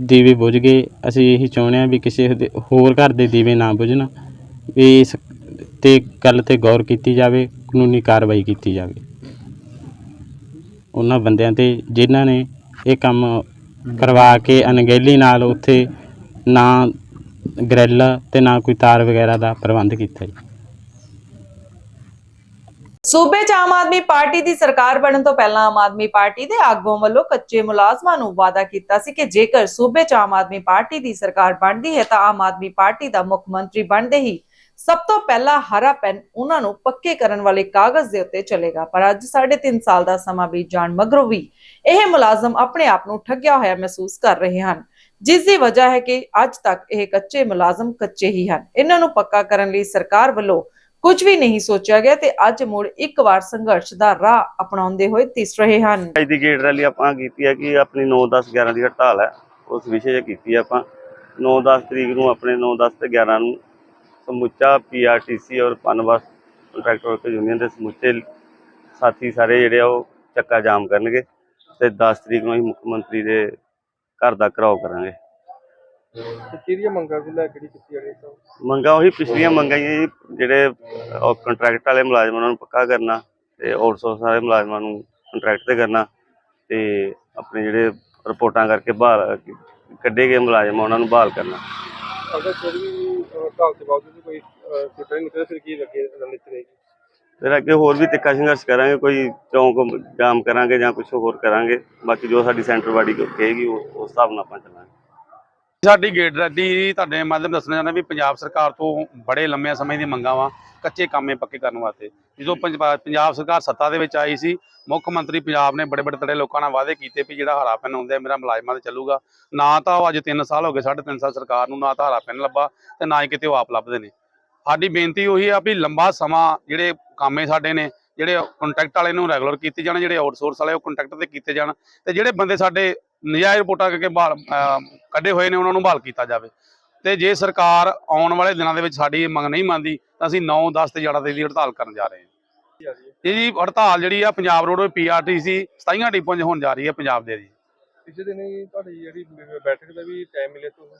ਦੀਵੇ ਬੁਝ ਗਏ ਅਸੀਂ ਇਹੀ ਚਾਹੁੰਦੇ ਹਾਂ ਵੀ ਕਿਸੇ ਦੇ ਹੋਰ ਘਰ ਦੇ ਦੀਵੇ ਨਾ ਬੁਝਣ ਵੀ ਇਸ ਤੇ ਗੱਲ ਤੇ ਗੌਰ ਕੀਤੀ ਜਾਵੇ ਕਾਨੂੰਨੀ ਕਾਰਵਾਈ ਕੀਤੀ ਜਾਵੇ। ਉਹਨਾਂ ਬੰਦਿਆਂ ਤੇ ਜਿਨ੍ਹਾਂ ਨੇ ਇਹ ਕੰਮ ਕਰਵਾ ਕੇ ਅਣਗਹਿਲੀ ਨਾਲ ਉੱਥੇ ਨਾ ਗ੍ਰਿਲ ਤੇ ਨਾ ਕੋਈ ਤਾਰ ਵਗੈਰਾ ਦਾ ਪ੍ਰਬੰਧ ਕੀਤਾ ਜੀ। ਸੂਬੇ 'ਚ ਆਮ ਆਦਮੀ ਪਾਰਟੀ ਦੀ ਸਰਕਾਰ ਬਣਨ ਤੋਂ ਪਹਿਲਾਂ ਆਮ ਆਦਮੀ ਪਾਰਟੀ ਦੇ ਆਗੂਆਂ ਵੱਲੋਂ ਕੱਚੇ ਮੁਲਾਜ਼ਮਾਂ ਨੂੰ ਵਾਅਦਾ ਕੀਤਾ ਸੀ ਕਿ ਜੇਕਰ ਸੂਬੇ 'ਚ ਆਮ ਆਦਮੀ ਪਾਰਟੀ ਦੀ ਸਰਕਾਰ ਬਣਦੀ ਹੈ ਤਾਂ ਆਮ ਆਦਮੀ ਪਾਰਟੀ ਦਾ ਮੁੱਖ ਮੰਤਰੀ ਬਣਦੇ ਹੀ ਸਭ ਤੋਂ ਪਹਿਲਾਂ ਹਰਾ ਪੈਨ ਉਹਨਾਂ ਨੂੰ ਪੱਕੇ ਕਰਨ ਵਾਲੇ ਕਾਗਜ਼ ਦੇ ਉੱਤੇ ਚਲੇਗਾ। ਪਰ ਅੱਜ 3.5 ਸਾਲ ਦਾ ਸਮਾਂ ਬੀਤ ਜਾਣ ਮਗਰੋਂ ਵੀ ਇਹ ਮੁਲਾਜ਼ਮ ਆਪਣੇ ਆਪ ਨੂੰ ਠੱਗਿਆ ਹੋਇਆ ਮਹਿਸੂਸ ਕਰ ਰਹੇ ਹਨ, ਜਿਸ ਦੀ ਵਜ੍ਹਾ ਹੈ ਕਿ ਅੱਜ ਤੱਕ ਇਹ ਕੱਚੇ ਮੁਲਾਜ਼ਮ ਕੱਚੇ ਹੀ ਹਨ। ਇਹਨਾਂ ਨੂੰ ਪੱਕਾ ਕਰਨ ਲਈ ਸਰਕਾਰ ਵੱਲੋਂ ਕੁਝ ਵੀ ਨਹੀਂ ਸੋਚਿਆ ਗਿਆ ਤੇ ਅੱਜ ਮੁੜ ਇੱਕ ਵਾਰ ਸੰਘਰਸ਼ ਦਾ ਰਾਹ ਅਪਣਾਉਂਦੇ ਹੋਏ ਤਿਸ ਰਹੇ ਹਨ। ਅੱਜ ਦੀ ਗੇਟ ਰੈਲੀ ਆਪਾਂ ਕੀਤੀ ਹੈ ਕਿ ਆਪਣੀ 9 10 11 ਦੀ ਹੜਤਾਲ ਹੈ। ਉਸ ਵਿਸ਼ੇ 'ਚ ਕੀਤੀ ਆਪਾਂ। 9 10 ਤਰੀਕ ਨੂੰ ਆਪਣੇ 9 10 ਤੇ 11 ਨੂੰ ਸਮੁੱਚਾ ਪੀਆਰਟੀਸੀ ਔਰ ਪਨਬਸ ਕੰਟਰੈਕਟਰ ਵਰਕਰ ਯੂਨੀਅਨ ਦੇ ਸਮੁੱਚੇ ਸਾਥੀ ਸਾਰੇ ਜਿਹੜੇ ਆ ਉਹ ਚੱਕਾ ਜਾਮ ਕਰਨਗੇ ਤੇ 10 ਤਰੀਕ ਨੂੰ ਅਸੀਂ ਮੁੱਖ ਮੰਤਰੀ ਦੇ ਘਰ ਦਾ ਘਰਾਓ ਕਰਾਂਗੇ। ਕਿਹੜੀਆਂ ਮੰਗਾਂ ਲੈ ਕੀਤੀ ਹੈ ਉਹੀ ਪਿਛਲੀਆਂ ਮੰਗਾਂ ਹੀ ਹੈ ਜੀ, ਜਿਹੜੇ ਕੰਟਰੈਕਟ ਵਾਲੇ ਮੁਲਾਜ਼ਮਾਂ ਨੂੰ ਪੱਕਾ ਕਰਨਾ ਤੇ ਆਊਟਸੋਰਸ ਵਾਲੇ ਮੁਲਾਜ਼ਮਾਂ ਨੂੰ ਕੰਟਰੈਕਟ ਤੇ ਕਰਨਾ ਤੇ ਆਪਣੇ ਜਿਹੜੇ ਰਿਪੋਰਟਾਂ ਕਰਕੇ ਬਹਾਲ ਕੱਢੇ ਗਏ ਮੁਲਾਜ਼ਮ ਉਹਨਾਂ ਨੂੰ ਬਹਾਲ ਕਰਨਾ। ਅਗਰ ਫਿਰ ਵੀ ਹੜਤਾਲ ਦੇ ਬਾਵਜੂਦ ਕੋਈ ਛੁੱਟਾ ਨਹੀਂ ਨਿਕਲਿਆ ਫਿਰ ਕੀ ਲੱਗੇ ਰਣਨੀਤੀ ਰਹੇਗੀ ਫਿਰ ਅੱਗੇ ਹੋਰ ਵੀ ਤਿੱਖਾ ਸੰਘਰਸ਼ ਕਰਾਂਗੇ ਕੋਈ ਚੌਂਕ ਜਾਮ ਕਰਾਂਗੇ ਜਾਂ ਕੁਝ ਹੋਰ ਕਰਾਂਗੇ ਬਾਕੀ ਜੋ ਸਾਡੀ ਸੈਂਟਰ ਬਾਡੀ ਕਹੇਗੀ ਉਹ- ਉਸ ਹਿਸਾਬ ਨਾਲ ਆਪਾਂ ਚੱਲਾਂਗੇ। ਸਾਡੀ ਗੇਟ ਰੈਡੀ ਤੁਹਾਡੇ ਮਾਧਿਅਮ ਦੱਸਣਾ ਚਾਹੁੰਦਾ ਵੀ ਪੰਜਾਬ ਸਰਕਾਰ ਤੋਂ ਬੜੇ ਲੰਮੇ ਸਮੇਂ ਦੀ ਮੰਗਾਂ ਵਾ ਕੱਚੇ ਕੰਮੇ ਪੱਕੇ ਕਰਨ ਵਾਸਤੇ। ਜਦੋਂ ਪੰਜ- ਪੰਜਾਬ ਸਰਕਾਰ ਸੱਤਾ ਦੇ ਵਿੱਚ ਆਈ ਸੀ ਮੁੱਖ ਮੰਤਰੀ ਪੰਜਾਬ ਨੇ ਬੜੇ ਬੜੇ ਤੜੇ ਲੋਕਾਂ ਨਾਲ ਵਾਅਦੇ ਕੀਤੇ ਵੀ ਜਿਹੜਾ ਹਰਾ ਪੈਨ ਆਉਂਦਾ, ਮੇਰਾ ਮੁਲਾਜ਼ਮਾਂ ਤੇ ਚੱਲੂਗਾ। ਨਾ ਤਾਂ ਉਹ ਅੱਜ 3 ਸਾਲ ਹੋ ਗਏ 3.5 ਸਾਲ ਸਰਕਾਰ ਨੂੰ ਨਾ ਤਾਂ ਹਰਾ ਪੈਨ ਲੱਭਾ ਤੇ ਨਾ ਹੀ ਕਿਤੇ ਉਹ ਆਪ ਲੱਭਦੇ ਨੇ। ਸਾਡੀ ਬੇਨਤੀ ਉਹੀ ਆ ਵੀ ਲੰਬਾ ਸਮਾਂ ਜਿਹੜੇ ਕਾਮੇ ਸਾਡੇ ਨੇ, ਜਿਹੜੇ ਕੰਟਰੈਕਟ ਵਾਲੇ ਨੂੰ ਰੈਗੂਲਰ ਕੀਤੇ ਜਾਣ, ਜਿਹੜੇ ਆਊਟਸੋਰਸ ਵਾਲੇ ਉਹ ਕੰਟਰੈਕਟ ਤੇ ਕੀਤੇ ਜਾਣ ਤੇ ਜਿਹੜੇ ਬੰਦੇ ਸਾਡੇ ਨਜਾਇਜ਼ ਰਿਪੋਰਟਾਂ ਕਰਕੇ ਬਹਾਲ ਕੱਢੇ ਹੋਏ ਨੇ, ਉਹਨਾਂ ਨੂੰ ਬਹਾਲ ਕੀਤਾ ਜਾਵੇ। ਤੇ ਜੇ ਸਰਕਾਰ ਆਉਣ ਵਾਲੇ ਦਿਨਾਂ ਦੇ ਵਿੱਚ ਸਾਡੀ ਇਹ ਮੰਗ ਨਹੀਂ ਮੰਨਦੀ, ਤਾਂ ਅਸੀਂ 9 10 ਤੇ 11 ਤਰੀਕ ਦੀ ਹੜਤਾਲ ਕਰਨ ਜਾ ਰਹੇ ਹਾਂ। ਇਹ ਜੀ ਹੜਤਾਲ ਜਿਹੜੀ ਆ ਪੰਜਾਬ ਰੋਡਵੇ ਪੀਆਰਟੀਸੀ 27 ਡਿਪੋਆਂ 'ਚ ਹੋਣ ਜਾ ਰਹੀ ਹੈ ਪੰਜਾਬ ਦੇ ਜੀ। ਪਿਛਲੇ ਦਿਨ ਹੀ ਤੁਹਾਡੀ ਜਿਹੜੀ ਬੈਠਕ ਦਾ ਵੀ ਟਾਈਮ ਮਿਲਿਆ ਤੁਹਾਨੂੰ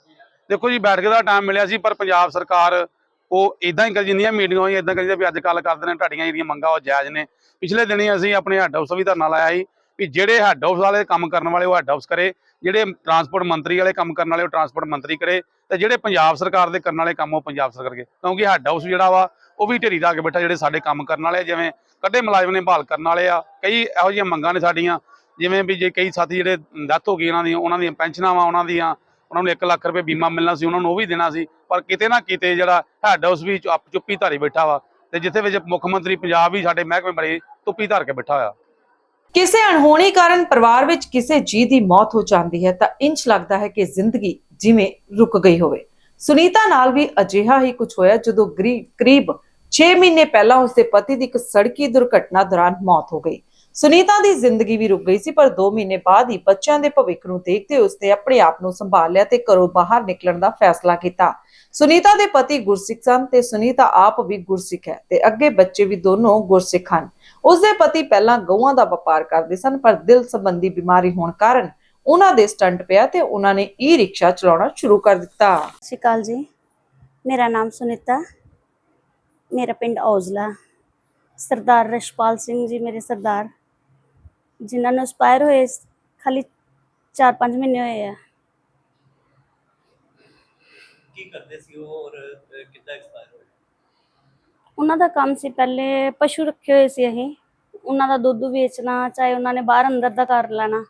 ਦੇਖੋ ਜੀ ਬੈਠਕ ਦਾ ਟਾਈਮ ਮਿਲਿਆ ਸੀ ਪਰ ਪੰਜਾਬ ਸਰਕਾਰ ਉਹ ਇਦਾਂ ਹੀ ਕਰ ਜਿੰਨੀਆਂ ਮੀਟਿੰਗਾਂ ਹੋਈਆਂ ਇਦਾਂ ਕਰੀਦਾ ਵੀ ਅੱਜ ਕੱਲ ਕਰਦੇ ਨੇ ਤੁਹਾਡੀਆਂ ਜਿਹੜੀਆਂ ਮੰਗਾਂ ਉਹ ਜਾਇਜ਼ ਨੇ। ਪਿਛਲੇ ਦਿਨੀ ਅਸੀਂ ਆਪਣੇ ਹੈੱਡ ਹਾਊਸ ਵੀ ਧਰਨਾ ਲਾਇਆ ਸੀ ਵੀ ਜਿਹੜੇ ਹੈੱਡ ਹਾਊਸ ਵਾਲੇ ਕੰਮ ਕਰਨ ਵਾਲੇ ਉਹ ਹੈੱਡ ਹਾਊਸ ਕਰੇ ਜਿਹੜੇ ਟਰਾਂਸਪੋਰਟ ਮੰਤਰੀ ਵਾਲੇ ਕੰਮ ਕਰਨ ਵਾਲੇ ਉਹ ਟਰਾਂਸਪੋਰਟ ਮੰਤਰੀ ਕਰੇ ਤੇ ਜਿਹੜੇ ਪੰਜਾਬ ਸਰਕਾਰ ਦੇ ਕਰਨ ਵਾਲੇ ਕੰਮ ਉਹ ਪੰਜਾਬ ਸਰਕਾਰ ਕਰੇ। ਕਿਉਂਕਿ ਹੈੱਡ ਹਾਊਸ ਜਿਹੜਾ ਵਾ ਉਹ ਵੀ ਢੇਰੀ ਦਾ ਕੇ ਬੈਠਾ ਜਿਹੜੇ ਸਾਡੇ ਕੰਮ ਕਰਨ ਵਾਲੇ ਜਿਵੇਂ ਕੱਢੇ ਮੁਲਾਜ਼ਮ ਨੇ ਬਹਾਲ ਕਰਨ ਵਾਲੇ ਆ, ਕਈ ਇਹੋ ਜਿਹੀਆਂ ਮੰਗਾਂ ਨੇ ਸਾਡੀਆਂ, ਜਿਵੇਂ ਵੀ ਜੇ ਕਈ ਸਾਥੀ ਜਿਹੜੇ ਡੈਥ ਹੋ ਗਈ ਉਹਨਾਂ ਦੀਆਂ ਉਹਨਾਂ ਦੀਆਂ ਪੈਨਸ਼ਨਾਂ ਵਾ ਉਹਨਾਂ ਦੀਆਂ, ਉਹਨਾਂ ਨੂੰ 1 ਲੱਖ ਰੁਪਏ ਬੀਮਾ ਮਿਲਣਾ ਸੀ, ਉਹਨਾਂ ਨੂੰ ਉਹ ਵੀ ਦੇਣਾ ਸੀ, ਪਰ ਕਿਤੇ ਨਾ ਕਿਤੇ ਜਿਹੜਾ ਹੈੱਡ ਹਾਊਸ ਵੀ ਚੁੱਪੀ ਧਾਰੀ ਬੈਠਾ ਵਾ, ਤੇ ਜਿੱਥੇ ਵਿੱਚ ਮੁੱਖ ਮੰਤਰੀ ਪੰਜਾਬ ਵੀ ਸਾਡੇ ਮਹਿਕਮੇ ਬੜੇ ਤੁੱਪੀ ਧਾਰ ਕੇ ਬੈਠਾ ਹੋਇਆ। ਕਿਸੇ ਅਣਹੋਣੀ ਕਾਰਨ ਪਰਿਵਾਰ ਵਿੱਚ ਕਿਸੇ ਜੀ ਦੀ ਮੌਤ ਹੋ ਜਾਂਦੀ ਹੈ, ਤਾਂ ਇੰਜ ਲੱਗਦਾ ਹੈ ਕਿ ਜ਼ਿੰਦਗੀ ਜਿਵੇਂ ਰੁਕ ਗਈ ਹੋਵੇ। ਸੁਨੀਤਾ ਨਾਲ ਵੀ ਅਜਿਹਾ ਹੀ ਕੁਝ ਹੋਇਆ, ਜਦੋਂ ਗਰੀਬ ਕਰੀਬ 6 ਮਹੀਨੇ ਪਹਿਲਾਂ ਉਸਦੇ ਪਤੀ ਦੀ ਇੱਕ ਸੜਕੀ ਦੁਰਘਟਨਾ ਦੌਰਾਨ ਮੌਤ ਹੋ ਗਈ। ਸੁਨੀਤਾ ਦੀ ਜ਼ਿੰਦਗੀ ਵੀ ਰੁਕ ਗਈ ਸੀ, ਪਰ 2 ਮਹੀਨੇ ਬਾਅਦ ਹੀ ਬੱਚਿਆਂ ਦੇ ਭਵਿੱਖ ਨੂੰ ਦੇਖਦੇ ਉਸਨੇ ਆਪਣੇ ਆਪ ਨੂੰ ਸੰਭਾਲ ਲਿਆ ਤੇ ਘਰੋਂ ਬਾਹਰ ਨਿਕਲਣ ਦਾ ਫੈਸਲਾ ਕੀਤਾ। ਸੁਨੀਤਾ ਦੇ ਪਤੀ ਗੁਰਸਿੱਖ ਸਨ ਤੇ ਸੁਨੀਤਾ ਆਪ ਵੀ ਗੁਰਸਿੱਖ ਹੈ ਤੇ ਅੱਗੇ ਬੱਚੇ ਵੀ ਦੋਨੋਂ ਗੁਰਸਿੱਖ ਹਨ। ਉਸਦੇ ਪਤੀ ਪਹਿਲਾਂ ਗਊਆਂ ਦਾ ਵਪਾਰ ਕਰਦੇ ਸਨ, ਪਰ ਦਿਲ ਸੰਬੰਧੀ ਬਿਮਾਰੀ ਹੋਣ ਕਾਰਨ ਉਹਨਾਂ ਦੇ ਸਟੰਟ ਪਿਆ ਤੇ ਉਹਨਾਂ ਨੇ ਈ ਰਿਕਸ਼ਾ ਚਲਾਉਣਾ ਸ਼ੁਰੂ ਕਰ ਦਿੱਤਾ। ਸਤਿ ਸ਼੍ਰੀ ਅਕਾਲ ਜੀ। ਮੇਰਾ ਨਾਮ ਸੁਨੀਤਾ। ਮੇਰਾ ਪਿੰਡ ਔਜਲਾ ਸਰਦਾਰ ਰਸ਼ਪਾਲ ਸਿੰਘ ਜੀ ਮੇਰੇ ਸਰਦਾਰ ਜਿਨ੍ਹਾਂ ਨੂੰ ਐਕਸਪਾਇਰ ਹੋਏ ਖਾਲੀ 4-5 ਮਹੀਨੇ ਹੋਏ ਆ। ਕੀ ਕਰਦੇ ਸੀ ਉਹ ਔਰ ਕਿੱਦਾਂ ਐਕਸਪਾਇਰ ਹੋਏ? ਉਹਨਾਂ ਦਾ ਕੰਮ ਸੀ ਪਹਿਲੇ ਪਸ਼ੂ ਰੱਖੇ ਹੋਏ ਸੀ ਅਸੀਂ ਉਹਨਾਂ ਦਾ ਦੁੱਧ ਵੇਚਣਾ ਚਾਹੇ ਉਹਨਾਂ ਨੇ ਬਾਹਰ ਅੰਦਰ ਦਾ ਕਰ ਲੈਣਾ।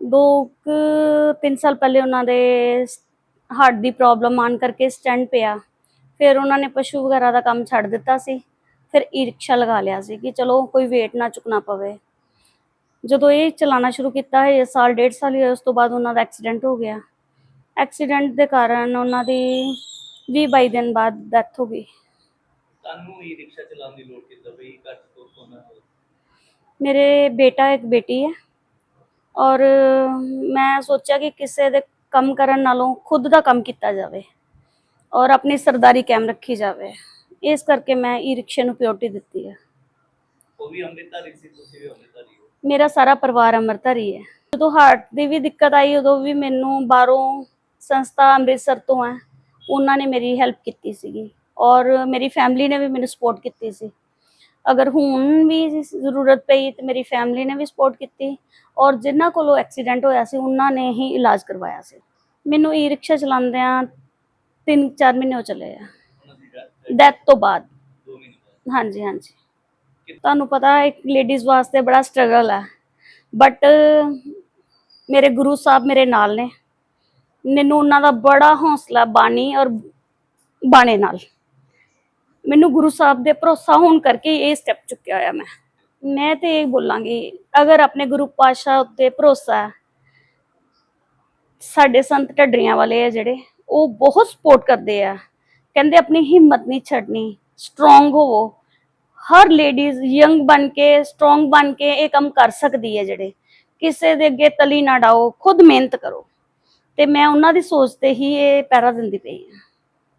ਦੋ ਕੁ ਤਿੰਨ ਸਾਲ ਪਹਿਲੇ ਉਹਨਾਂ ਦੇ ਹਾਰਟ ਦੀ ਪ੍ਰੋਬਲਮ ਆਉਣ ਕਰਕੇ ਸਟੈਂਡ ਪਿਆ। ਫਿਰ ਉਹਨਾਂ ਨੇ ਪਸ਼ੂ ਵਗੈਰਾ ਦਾ ਕੰਮ ਛੱਡ ਦਿੱਤਾ ਸੀ। ਫਿਰ ਈ ਰਿਕਸ਼ਾ ਲਗਾ ਲਿਆ ਸੀ ਕਿ ਚਲੋ ਕੋਈ weight ਨਾ ਚੁੱਕਣਾ ਪਵੇ। ਜਦੋਂ ਇਹ ਚਲਾਉਣਾ ਸ਼ੁਰੂ ਕੀਤਾ ਹੈ ਸਾਲ ਡੇਢ ਸਾਲ ਹੀ ਹੋਇਆ ਉਸ ਤੋਂ ਬਾਅਦ ਉਹਨਾਂ ਦਾ ਐਕਸੀਡੈਂਟ ਹੋ ਗਿਆ। ਐਕਸੀਡੈਂਟ ਦੇ ਕਾਰਨ ਉਹਨਾਂ ਦੀ 20 22 ਦਿਨ ਬਾਅਦ ਡੈਥ ਹੋ ਗਈ। ਤੁਹਾਨੂੰ ਇਹ ਰਿਕਸ਼ਾ ਚਲਾਉਣ ਦੀ ਲੋੜ ਕਿੱਦਾਂ ਪਈ? ਕੋਲ ਕੋਨਾ ਹੋਵੇ ਮੇਰੇ ਬੇਟਾ ਇੱਕ ਬੇਟੀ ਹੈ ਔਰ ਮੈਂ ਸੋਚਿਆ ਕਿ ਕਿਸੇ ਦੇ ਕੰਮ ਕਰਨ ਨਾਲੋਂ ਖੁਦ ਦਾ ਕੰਮ ਕੀਤਾ ਜਾਵੇ। ਔਰ ਆਪਣੀ ਸਰਦਾਰੀ ਕਾਇਮ ਰੱਖੀ ਜਾਵੇ। ਇਸ ਕਰਕੇ ਮੈਂ ਈ ਰਿਕਸ਼ੇ ਨੂੰ ਪ੍ਰਾਇੋਰਟੀ ਦਿੱਤੀ ਹੈ। ਉਹ ਵੀ ਅੰਮ੍ਰਿਤਧਾਰੀ ਸੀ ਤੁਸੀਂ ਵੀ ਅੰਮ੍ਰਿਤਧਾਰੀ ਹੋ। ਮੇਰਾ ਸਾਰਾ ਪਰਿਵਾਰ ਅੰਮ੍ਰਿਤਧਾਰੀ ਹੈ। ਜਦੋਂ ਹਾਰਟ ਦੀ ਵੀ ਦਿੱਕਤ ਆਈ ਉਦੋਂ ਵੀ ਮੈਨੂੰ ਬਾਹਰੋਂ ਸੰਸਥਾ ਅੰਮ੍ਰਿਤਸਰ ਤੋਂ ਹੈ ਉਹਨਾਂ ਨੇ ਮੇਰੀ ਹੈਲਪ ਕੀਤੀ ਸੀਗੀ। ਔਰ ਮੇਰੀ ਫੈਮਿਲੀ ਨੇ ਵੀ ਮੈਨੂੰ ਸਪੋਰਟ ਕੀਤੀ ਸੀ। ਅਗਰ ਹੁਣ ਵੀ ਜ਼ਰੂਰਤ ਪਈ ਤੇ ਮੇਰੀ ਫੈਮਿਲੀ ਨੇ ਵੀ ਸਪੋਰਟ ਕੀਤੀ। ਔਰ ਜਿਨ੍ਹਾਂ ਕੋਲੋਂ ਐਕਸੀਡੈਂਟ ਹੋਇਆ ਸੀ ਉਹਨਾਂ ਨੇ ਹੀ ਇਲਾਜ ਕਰਵਾਇਆ ਸੀ। ਮੈਨੂੰ ਈ ਰਿਕਸ਼ਾ ਚਲਾਉਂਦਿਆਂ 3-4 ਮਹੀਨੇ ਹੋ ਚੱਲੇ ਆ। ਡੈਥ ਤੋਂ ਬਾਅਦ। ਹਾਂਜੀ ਹਾਂਜੀ। ਤੁਹਾਨੂੰ ਪਤਾ ਇੱਕ ਲੇਡੀਜ਼ ਵਾਸਤੇ ਬੜਾ ਸਟਰਗਲ ਹੈ ਬਟ ਮੇਰੇ ਗੁਰੂ ਸਾਹਿਬ ਮੇਰੇ ਨਾਲ ਨੇ। ਮੈਨੂੰ ਉਹਨਾਂ ਦਾ ਬੜਾ ਹੌਸਲਾ, ਬਾਣੀ ਔਰ ਬਾਣੇ ਨਾਲ। ਮੈਨੂੰ ਗੁਰੂ ਸਾਹਿਬ ਦੇ ਭਰੋਸਾ ਹੋਣ ਕਰਕੇ ਇਹ ਸਟੈਪ ਚੁੱਕਿਆ ਹੋਇਆ ਮੈਂ। ਮੈਂ ਤੇ ਇਹ ਬੋਲਾਂਗੀ, ਅਗਰ ਆਪਣੇ ਗੁਰੂ ਪਾਤਸ਼ਾਹ ਉੱਤੇ ਭਰੋਸਾ ਸਾਡੇ ਸੰਤ ਢੱਡਰੀਆਂ ਵਾਲੇ ਆ ਜਿਹੜੇ ਉਹ ਬਹੁਤ ਸਪੋਰਟ ਕਰਦੇ ਆ। ਕਹਿੰਦੇ ਆਪਣੀ ਹਿੰਮਤ ਨਹੀਂ ਛੱਡਣੀ ਸਟਰੋਂਗ ਹੋਵੋ। ਹਰ ਲੇਡੀਜ਼ ਯੰਗ ਬਣ ਕੇ ਸਟਰੋਂਗ ਬਣ ਕੇ ਇਹ ਕੰਮ ਕਰ ਸਕਦੀ ਹੈ ਜਿਹੜੇ। ਕਿਸੇ ਦੇ ਅੱਗੇ ਤਲੀ ਨਾ ਡਾਓ, ਖੁਦ ਮਿਹਨਤ ਕਰੋ। ਤੇ ਮੈਂ ਉਹਨਾਂ ਦੀ ਸੋਚ ਤੇ ਹੀ ਇਹ ਪੈਰਾ ਦਿੰਦੀ ਪਈ ਹਾਂ।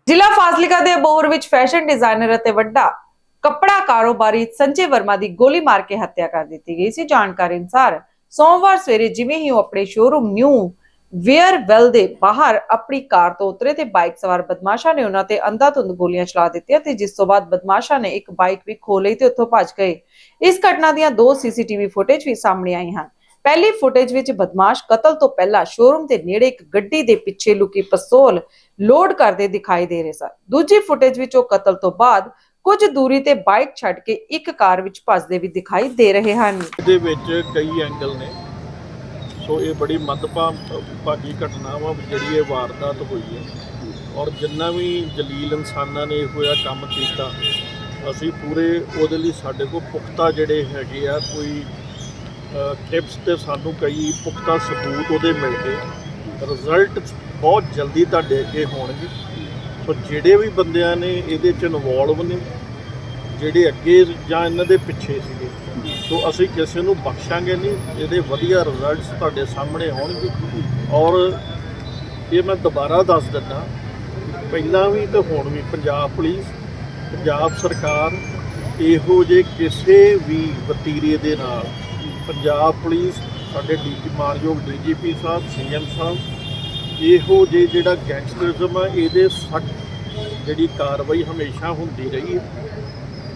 ਜ਼ਿਲ੍ਹਾ ਫਾਜ਼ਿਲਕਾ ਦੇ ਅਬੋਹਰ ਵਿੱਚ ਫੈਸ਼ਨ ਡਿਜ਼ਾਈਨਰ ਅਤੇ ਵੱਡਾ ਕੱਪੜਾ ਕਾਰੋਬਾਰੀ ਸੰਜੇ ਵਰਮਾ ਦੀ ਗੋਲੀ ਮਾਰ ਕੇ ਹੱਤਿਆ ਕਰ ਦਿੱਤੀ ਗਈ ਸੀ। ਜਾਣਕਾਰੀ ਅਨੁਸਾਰ ਸੋਮਵਾਰ ਸਵੇਰੇ ਜਿਵੇਂ ਹੀ ਉਹ ਆਪਣੇ ਸ਼ੋਰੂਮ ਨਿਊ ਵੇਅਰਵੈਲ ਦੇ ਬਾਹਰ ਆਪਣੀ ਕਾਰ ਤੋਂ ਉਤਰੇ ਤੇ ਬਾਈਕ ਸਵਾਰ ਬਦਮਾਸ਼ਾਂ ਨੇ ਉਹਨਾਂ ਤੇ ਅੰਧਾਧੁੰਦ ਗੋਲੀਆਂ ਚਲਾ ਦਿੱਤੀਆਂ ਤੇ ਜਿਸ ਤੋਂ ਬਾਅਦ ਬਦਮਾਸ਼ਾਂ ਨੇ ਇੱਕ ਬਾਈਕ ਵੀ ਖੋਹ ਲਈ ਤੇ ਉੱਥੋਂ ਭੱਜ ਗਏ। ਇਸ ਘਟਨਾ ਦੀਆਂ ਦੋ ਸੀਸੀਟੀਵੀ ਫੁਟੇਜ ਵੀ ਸਾਹਮਣੇ ਆਈ ਹਨ। ਪਹਿਲੀ ਫੁਟੇਜ ਵਿੱਚ ਬਦਮਾਸ਼ ਕਤਲ ਤੋਂ ਪਹਿਲਾਂ ਸ਼ੋਰੂਮ ਦੇ ਨੇੜੇ ਇੱਕ ਗੱਡੀ ਦੇ ਪਿੱਛੇ ਲੁਕੀ ਪਸੋਲ ਲੋਡ ਕਰਦੇ ਦਿਖਾਈ ਦੇ ਰਹੇ ਸਨ। ਦੂਜੀ ਫੁਟੇਜ ਵਿੱਚ ਉਹ ਕਤਲ ਤੋਂ ਬਾਅਦ ਕੁਝ ਦੂਰੀ ਤੇ ਬਾਈਕ ਛੱਡ ਕੇ ਇੱਕ ਕਾਰ ਵਿੱਚ ਭੱਜਦੇ ਵੀ ਦਿਖਾਈ ਦੇ ਰਹੇ ਹਨ। ਇਹਦੇ ਵਿੱਚ ਕਈ ਐਂਗਲ ਨੇ। ਸੋ ਇਹ ਬੜੀ ਮੱਦਭਾ ਭਾਗੀ ਘਟਨਾ ਵਾ ਜਿਹੜੀ ਇਹ ਵਾਰਦਾਤ ਹੋਈ ਹੈ। ਔਰ ਜਿੰਨਾ ਵੀ ਜਲੀਲ ਇਨਸਾਨਾਂ ਨੇ ਇਹੋ ਜਿਹਾ ਕੰਮ ਕੀਤਾ, ਅਸੀਂ ਪੂਰੇ ਉਹਦੇ ਲਈ ਸਾਡੇ ਕੋਲ ਪੁਖਤਾ ਜਿਹੜੇ ਹੈਗੇ ਆ, ਕੋਈ ਟਿਪਸ ਤੇ ਸਾਨੂੰ ਕਈ ਪੁਖਤਾ ਸਬੂਤ ਉਹਦੇ ਮਿਲ ਗਏ ਰਿਜ਼ਲਟ ਬਹੁਤ ਜਲਦੀ ਤੁਹਾਡੇ ਅੱਗੇ ਹੋਣਗੇ। ਸੋ ਜਿਹੜੇ ਵੀ ਬੰਦਿਆਂ ਨੇ ਇਹਦੇ ਚ ਇਨਵੋਲਵ ਨੇ, ਜਿਹੜੇ ਅੱਗੇ ਜਾਂ ਇਹਨਾਂ ਦੇ ਪਿੱਛੇ ਸੀਗੇ ਸੋ ਅਸੀਂ ਕਿਸੇ ਨੂੰ ਬਖਸ਼ਾਂਗੇ ਨਹੀਂ, ਇਹਦੇ ਵਧੀਆ ਰਿਜ਼ਲਟਸ ਤੁਹਾਡੇ ਸਾਹਮਣੇ ਆਉਣਗੇ। ਔਰ ਇਹ ਮੈਂ ਦੁਬਾਰਾ ਦੱਸ ਦਿੰਦਾ, ਪਹਿਲਾਂ ਵੀ ਤੇ ਹੁਣ ਵੀ ਪੰਜਾਬ ਪੁਲਿਸ ਪੰਜਾਬ ਸਰਕਾਰ ਇਹੋ ਜੇ ਕਿਸੇ ਵੀ ਵਤੀਰੇ ਦੇ ਨਾਲ ਪੰਜਾਬ ਪੁਲਿਸ ਸਾਡੇ ਡੀਜੀ ਮਾਨਯੋਗ ਡੀਜੀਪੀ ਸਾਹਿਬ, ਸੀਐਮ ਸਾਹਿਬ, ਇਹੋ ਜੇ ਜਿਹੜਾ ਗੈਂਗਸਟਰਿਜ਼ਮ ਆ, ਇਹਦੇ ਸਖਤ ਜਿਹੜੀ ਕਾਰਵਾਈ ਹਮੇਸ਼ਾ ਹੁੰਦੀ ਰਹੀ ਹੈ।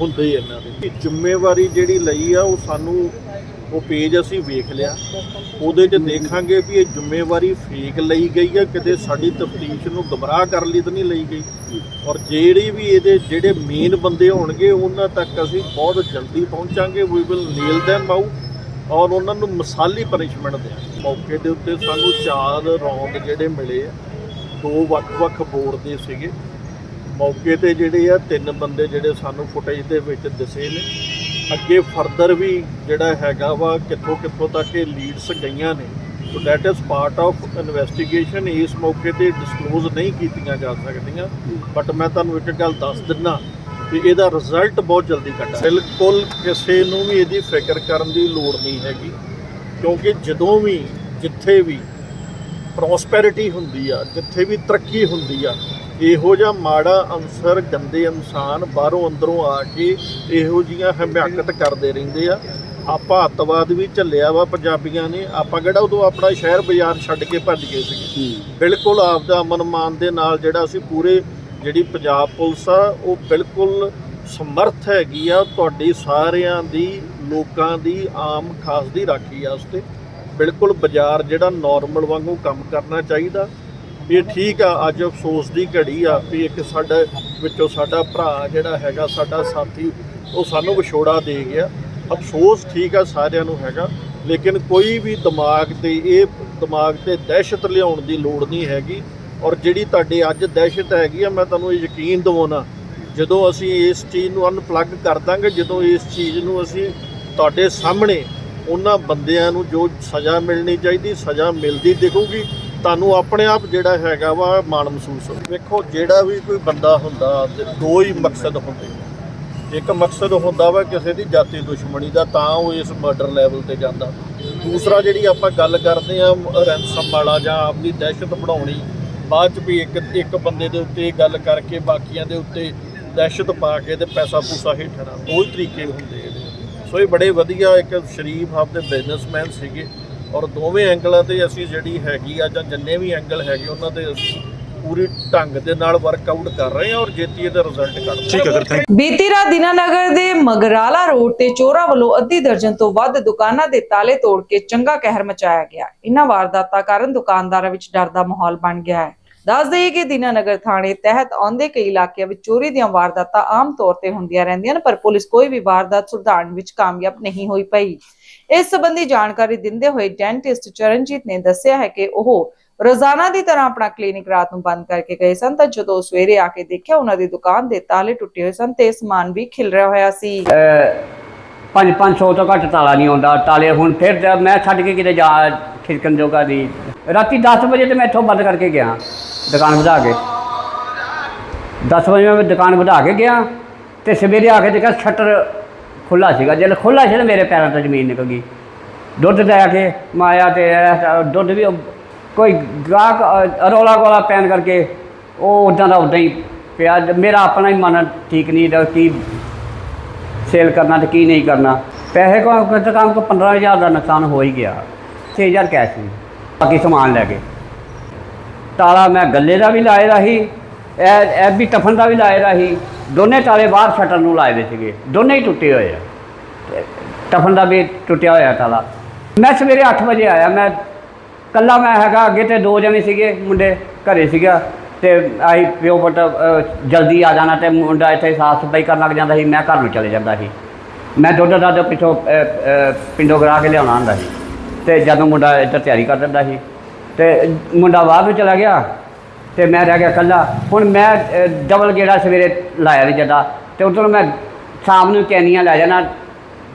ਹੁੰਦੇ ਇਹਨਾਂ ਦੇ। ਜ਼ਿੰਮੇਵਾਰੀ ਜਿਹੜੀ ਲਈ ਆ, ਉਹ ਸਾਨੂੰ ਉਹ ਪੇਜ ਅਸੀਂ ਵੇਖ ਲਿਆ। ਉਹਦੇ 'ਚ ਦੇਖਾਂਗੇ ਵੀ ਇਹ ਜ਼ਿੰਮੇਵਾਰੀ ਫੇਕ ਲਈ ਗਈ ਆ, ਕਿਤੇ ਸਾਡੀ ਤਫਤੀਸ਼ ਨੂੰ ਗਮਰਾਹ ਕਰਨ ਲਈ ਤਾਂ ਨਹੀਂ ਲਈ ਗਈ। ਔਰ ਜਿਹੜੀ ਵੀ ਇਹਦੇ ਜਿਹੜੇ ਮੇਨ ਬੰਦੇ ਹੋਣਗੇ, ਉਹਨਾਂ ਤੱਕ ਅਸੀਂ ਬਹੁਤ ਜਲਦੀ ਪਹੁੰਚਾਂਗੇ। We will nail them out ਔਰ ਉਹਨਾਂ ਨੂੰ ਮਸਾਲੀ ਪਨਿਸ਼ਮੈਂਟ ਦਿਆਂਗੇ। ਮੌਕੇ ਦੇ ਉੱਤੇ ਸਾਨੂੰ ਚਾਰ ਰੌਂਦ ਜਿਹੜੇ ਮਿਲੇ ਆ, ਦੋ ਵੱਖ-ਵੱਖ ਬੋਰਡ ਦੇ ਸੀਗੇ। ਮੌਕੇ ਤੇ ਜਿਹੜੇ ਆ, ਤਿੰਨ ਬੰਦੇ ਜਿਹੜੇ ਸਾਨੂੰ ਫੁਟੇਜ ਦੇ ਵਿੱਚ ਦਿਸੇ ਨੇ। ਅੱਗੇ ਫਰਦਰ ਵੀ ਜਿਹੜਾ ਹੈਗਾ ਵਾ, ਕਿੱਥੋਂ ਕਿੱਥੋਂ ਤੱਕ ਇਹ ਲੀਡਸ ਗਈਆਂ ਨੇ। So that is part of investigation ਇਸ ਮੌਕੇ ਤੇ ਡਿਸਕਲੋਜ਼ ਨਹੀਂ ਕੀਤੀਆਂ ਜਾ ਸਕਦੀਆਂ। ਬਟ ਮੈਂ ਤੁਹਾਨੂੰ ਇੱਕ ਗੱਲ ਦੱਸ ਦਿੰਨਾ ਕਿ ਇਹਦਾ ਰਿਜ਼ਲਟ ਬਹੁਤ ਜਲਦੀ ਕੱਢਾ ਬਿਲਕੁਲ ਕਿਸੇ ਨੂੰ ਵੀ ਇਹਦੀ ਫਿਕਰ ਕਰਨ ਦੀ ਲੋੜ ਨਹੀਂ ਹੈਗੀ। ਕਿਉਂਕਿ ਜਦੋਂ ਵੀ, ਜਿੱਥੇ ਵੀ ਪ੍ਰੋਸਪੈਰਿਟੀ ਹੁੰਦੀ ਆ, ਜਿੱਥੇ ਵੀ ਤਰੱਕੀ ਹੁੰਦੀ ਆ ਇਹੋ ਜਿਹਾ ਮਾੜਾ ਅਨਸਰ ਗੰਦੇ ਇਨਸਾਨ ਬਾਹਰੋਂ ਅੰਦਰੋਂ ਆ ਕੇ ਇਹੋ ਜੀਆਂ ਹਮਾਕਤ ਕਰਦੇ ਰਹਿੰਦੇ ਆ। ਆਪਾਂ ਅੱਤਵਾਦ ਵੀ ਝੱਲਿਆ ਵਾ ਪੰਜਾਬੀਆਂ ਨੇ। ਆਪਾਂ ਕਿਹੜਾ ਉਦੋਂ ਆਪਣਾ ਸ਼ਹਿਰ ਬਾਜ਼ਾਰ ਛੱਡ ਕੇ ਭੱਜ ਗਏ ਸੀਗੇ। ਬਿਲਕੁਲ ਆਪਦਾ ਅਮਨ ਮਾਨ ਦੇ ਨਾਲ ਜਿਹੜਾ ਅਸੀਂ ਪੂਰੇ ਜਿਹੜੀ ਪੰਜਾਬ ਪੁਲਿਸ ਆ ਉਹ ਬਿਲਕੁਲ ਸਮਰਥ ਹੈਗੀ ਆ ਤੁਹਾਡੀ ਸਾਰਿਆਂ ਦੀ ਲੋਕਾਂ ਦੀ ਆਮ ਖਾਸ ਦੀ ਰਾਖੀ ਆ ਉਸ ਤੇ ਬਿਲਕੁਲ ਬਾਜ਼ਾਰ ਜਿਹੜਾ ਨਾਰਮਲ ਵਾਂਗੂ ਕੰਮ ਕਰਨਾ ਚਾਹੀਦਾ। ਇਹ ਠੀਕ ਆ, ਅੱਜ ਅਫਸੋਸ ਦੀ ਘੜੀ ਆ ਵੀ ਇੱਕ ਸਾਡਾ ਵਿੱਚੋਂ ਸਾਡਾ ਭਰਾ ਜਿਹੜਾ ਹੈਗਾ, ਸਾਡਾ ਸਾਥੀ, ਉਹ ਸਾਨੂੰ ਵਿਛੋੜਾ ਦੇ ਗਿਆ। ਅਫਸੋਸ ਠੀਕ ਆ ਸਾਰਿਆਂ ਨੂੰ ਹੈਗਾ, ਲੇਕਿਨ ਕੋਈ ਵੀ ਦਿਮਾਗ ਤੇ ਇਹ ਦਿਮਾਗ ਤੇ ਦਹਿਸ਼ਤ ਲਿਆਉਣ ਦੀ ਲੋੜ ਨਹੀਂ ਹੈਗੀ। ਔਰ ਜਿਹੜੀ ਤੁਹਾਡੇ ਅੱਜ ਦਹਿਸ਼ਤ ਹੈਗੀ ਆ, ਮੈਂ ਤੁਹਾਨੂੰ ਇਹ ਯਕੀਨ ਦਿਵਾਉਣਾ, ਜਦੋਂ ਅਸੀਂ ਇਸ ਚੀਜ਼ ਨੂੰ ਅਨਪਲੱਗ ਕਰ ਦਾਂਗੇ, ਜਦੋਂ ਇਸ ਚੀਜ਼ ਨੂੰ ਅਸੀਂ ਤੁਹਾਡੇ ਸਾਹਮਣੇ ਉਹਨਾਂ ਬੰਦਿਆਂ ਨੂੰ ਜੋ ਸਜ਼ਾ ਮਿਲਣੀ ਚਾਹੀਦੀ, ਸਜ਼ਾ ਮਿਲਦੀ ਦਿਖੂਗੀ। ਤੁਹਾਨੂੰ ਆਪਣੇ ਆਪ ਜਿਹੜਾ ਹੈਗਾ ਵਾ ਮਾਣ ਮਹਿਸੂਸ ਹੋ ਵੇਖੋ, ਜਿਹੜਾ ਵੀ ਕੋਈ ਬੰਦਾ ਹੁੰਦਾ ਦੋ ਹੀ ਮਕਸਦ ਹੁੰਦੇ ਇੱਕ ਮਕਸਦ ਹੁੰਦਾ ਵਾ ਕਿਸੇ ਦੀ ਜਾਤੀ ਦੁਸ਼ਮਣੀ ਦਾ, ਤਾਂ ਉਹ ਇਸ ਮਰਡਰ ਲੈਵਲ ਤੇ ਜਾਂਦਾ। ਦੂਸਰਾ ਜਿਹੜੀ ਆਪਾਂ ਗੱਲ ਕਰਦੇ ਆ ਰੈਂਸਮ ਵਾਲਾ ਜਾਂ ਆਪਦੀ ਦਹਿਸ਼ਤ ਬਣਾਉਣੀ, ਬਾਅਦ ਚ ਵੀ ਇੱਕ ਇੱਕ ਬੰਦੇ ਦੇ ਉੱਤੇ ਗੱਲ ਕਰਕੇ ਬਾਕੀਆਂ ਦੇ ਉੱਤੇ ਦਹਿਸ਼ਤ ਪਾ ਕੇ ਤੇ ਪੈਸਾ ਪੂਸਾ ਹੇਠਣਾ ਦੋ ਹੀ ਤਰੀਕੇ ਹੁੰਦੇ ਇਹਦੇ ਸੋ ਇਹ ਬੜੇ ਵਧੀਆ ਇੱਕ ਸ਼ਰੀਫ ਆਪਦੇ ਬਿਜ਼ਨਸਮੈਨ ਸੀਗੇ। ਔਰ ਦੋਵੇਂ ਐਂਗਲਾਂ ਤੇ ਅਸੀਂ ਜਿਹੜੀ ਹੈਗੀ ਆ ਜਾਂ ਜਿੰਨੇ ਵੀ ਐਂਗਲ ਹੈਗੇ ਉਹਨਾਂ ਤੇ ਅਸੀਂ ਪੂਰੀ ਢੰਗ ਦੇ ਨਾਲ ਵਰਕਆਊਟ ਕਰ ਰਹੇ ਹਾਂ ਔਰ ਜੇਤੀ ਇਹਦਾ ਰਿਜ਼ਲਟ ਕੱਢ ਬੀਤੀ ਰਾਤ ਦੀਨਾਨਗਰ ਦੇ ਮਗਰਾਲਾ ਰੋਡ ਤੇ ਚੋਰਾਂ ਵੱਲੋਂ ਅੱਧੀ ਦਰਜਨ ਤੋਂ ਵੱਧ ਦੁਕਾਨਾਂ ਦੇ ਤਾਲੇ ਤੋੜ ਕੇ ਚੰਗਾ ਕਹਿਰ ਮਚਾਇਆ ਗਿਆ। ਇਨ੍ਹਾਂ ਵਾਰਦਾਤਾਂ ਕਾਰਨ ਦੁਕਾਨਦਾਰਾਂ ਵਿੱਚ ਡਰ ਦਾ ਮਾਹੌਲ ਬਣ ਗਿਆ ਹੈ। ਦੱਸ ਦਈਏ ਕਿ ਦੀਨਾਨਗਰ ਥਾਣੇ ਤਹਿਤ ਆਉਂਦੇ ਕਈ ਇਲਾਕਿਆਂ ਵਿੱਚ ਚੋਰੀ ਦੀਆਂ ਵਾਰਦਾਤਾਂ ਆਮ ਤੌਰ ਤੇ ਹੁੰਦੀਆਂ ਰਹਿੰਦੀਆਂ ਨੇ ਪਰ ਪੁਲਿਸ ਕੋਈ ਵੀ ਵਾਰਦਾਤ ਸੁਧਾਰਨ ਵਿੱਚ ਕਾਮਯਾਬ ਨਹੀਂ ਹੋਈ ਪਈ। ਇਸ ਸੰਬੰਧੀ ਜਾਣਕਾਰੀ ਦਿੰਦੇ ਹੋਏ ਡੈਂਟਿਸਟ ਚਰਨਜੀਤ ਨੇ ਦੱਸਿਆ ਹੈ ਕਿ ਉਹ ਰੋਜ਼ਾਨਾ ਦੀ ਤਰ੍ਹਾਂ ਆਪਣਾ ਕਲੀਨਿਕ ਰਾਤ ਨੂੰ ਬੰਦ ਕਰਕੇ ਗਏ ਸਨ ਤਾਂ ਜਦੋਂ ਸਵੇਰੇ ਆ ਕੇ ਦੇਖਿਆ, ਉਹਨਾਂ ਦੀ ਦੁਕਾਨ ਦੇ ਤਾਲੇ ਟੁੱਟੇ ਹੋਏ ਸਨ ਤੇ ਸਮਾਨ ਵੀ ਖਿਲ ਰਿਹਾ ਹੋਇਆ ਸੀ। ਪੰਜ ਪੰਜ ਤੋਂ ਘੱਟ ਤਾਲਾ ਨਹੀਂ ਆਉਂਦਾ। ਤਾਲੇ ਹੁਣ ਫਿਰ ਜਦ ਮੈਂ ਛੱਡ ਕੇ ਕਿਤੇ ਜਾ ਖਿਸਕਣ ਜੋਗਾ ਦੀ ਰਾਤੀ 10 ਵਜੇ ਤੇ ਮੈਂ ਇੱਥੋਂ ਬੰਦ ਕਰਕੇ ਗਿਆ, ਦੁਕਾਨ ਵਧਾ ਕੇ। 10 ਵਜੇ ਮੈਂ ਦੁਕਾਨ ਵਧਾ ਕੇ ਗਿਆ ਤੇ ਸਵੇਰੇ ਆ ਕੇ ਦੇਖਿਆ ਸ਼ਟਰ ਖੁੱਲਾ ਸੀਗਾ ਜਦ ਖੁੱਲਾ ਸੀ ਤਾਂ ਮੇਰੇ ਪੈਰਾਂ ਤੋਂ ਜ਼ਮੀਨ ਨਿਕਲ ਗਈ। ਦੁੱਧ ਲੈ ਕੇ ਮਾਇਆ ਤੇ ਦੁੱਧ ਵੀ ਕੋਈ ਗਾਹਕ ਅ, ਰੌਲਾ ਗੋਲਾ ਪੈਣ ਕਰਕੇ ਉਹ ਉਦਾਂ ਦਾ ਉਦਾਂ ਹੀ ਪਿਆ। ਮੇਰਾ ਆਪਣਾ ਹੀ ਮਨ ਠੀਕ ਨਹੀਂ ਦਾ ਕੀ ਸੇਲ ਕਰਨਾ ਤੇ ਕੀ ਨਹੀਂ ਕਰਨਾ। ਪੈਸੇ ਕੋ ਕਿਤੇ ਕੰਮ ਕੋ 15000 ਦਾ ਨੁਕਸਾਨ ਹੋ ਹੀ ਗਿਆ। 6000 ਕੈਸ਼ ਸੀ ਬਾਕੀ ਸਮਾਨ ਲੈ ਕੇ। ਤਾਲਾ ਮੈਂ ਗੱਲੇ ਦਾ ਵੀ ਲਾਏ ਦਾ ਸੀ ਇਹ ਇਹ ਵੀ ਟਫਨ ਦਾ ਵੀ ਲਾਏ ਦਾ ਸੀ। ਦੋਨੇ ਤਾਲੇ ਬਾਹਰ ਸ਼ਟਰ ਨੂੰ ਲਾਏ ਦੇ ਸੀਗੇ। ਦੋਨੇ ਹੀ ਟੁੱਟੇ ਹੋਏ ਆ। ਤੇ ਟਫਨ ਦਾ ਵੀ ਟੁੱਟਿਆ ਹੋਇਆ ਤਾਲਾ। ਮੈਂ ਸਵੇਰੇ 8 ਵਜੇ ਆਇਆ। ਮੈਂ ਕੱਲਾ ਮੈਂ ਹੈਗਾ, ਅੱਗੇ ਤੇ ਦੋ ਜਣੇ ਸੀਗੇ, ਮੁੰਡੇ ਘਰੇ ਸੀਗਾ। ਤੇ ਆਈ ਪਿਓ ਪੁੱਤ ਜਲਦੀ ਆ ਜਾਣਾ ਤੇ ਮੁੰਡਾ ਇੱਥੇ ਸਾਫ਼ ਸਫ਼ਾਈ ਕਰਨ ਲੱਗ ਜਾਂਦਾ ਸੀ। ਮੈਂ ਘਰ ਨੂੰ ਚਲੇ ਜਾਂਦਾ ਸੀ। ਮੈਂ ਦੁੱਧ ਦਾ ਦੁੱਧ ਪਿੱਛੋਂ ਪਿੰਡੋਂ ਗਰਾ ਕੇ ਲਿਆਉਣਾ ਹੁੰਦਾ ਸੀ। ਤੇ ਜਦੋਂ ਮੁੰਡਾ ਇੱਧਰ ਤਿਆਰੀ ਕਰ ਦਿੰਦਾ ਸੀ। ਤੇ ਮੁੰਡਾ ਬਾਹਰ ਨੂੰ ਚਲਾ ਗਿਆ। ਤੇ ਮੈਂ ਰਹਿ ਗਿਆ ਇਕੱਲਾ। ਹੁਣ ਮੈਂ ਡਬਲ ਗੇੜਾ ਸਵੇਰੇ ਲਾਇਆ ਵੀ ਜਦਾ। ਤੇ ਉਧਰੋਂ ਮੈਂ ਸ਼ਾਮ ਨੂੰ ਕੈਨੀਆਂ ਲੈ ਜਾਣਾ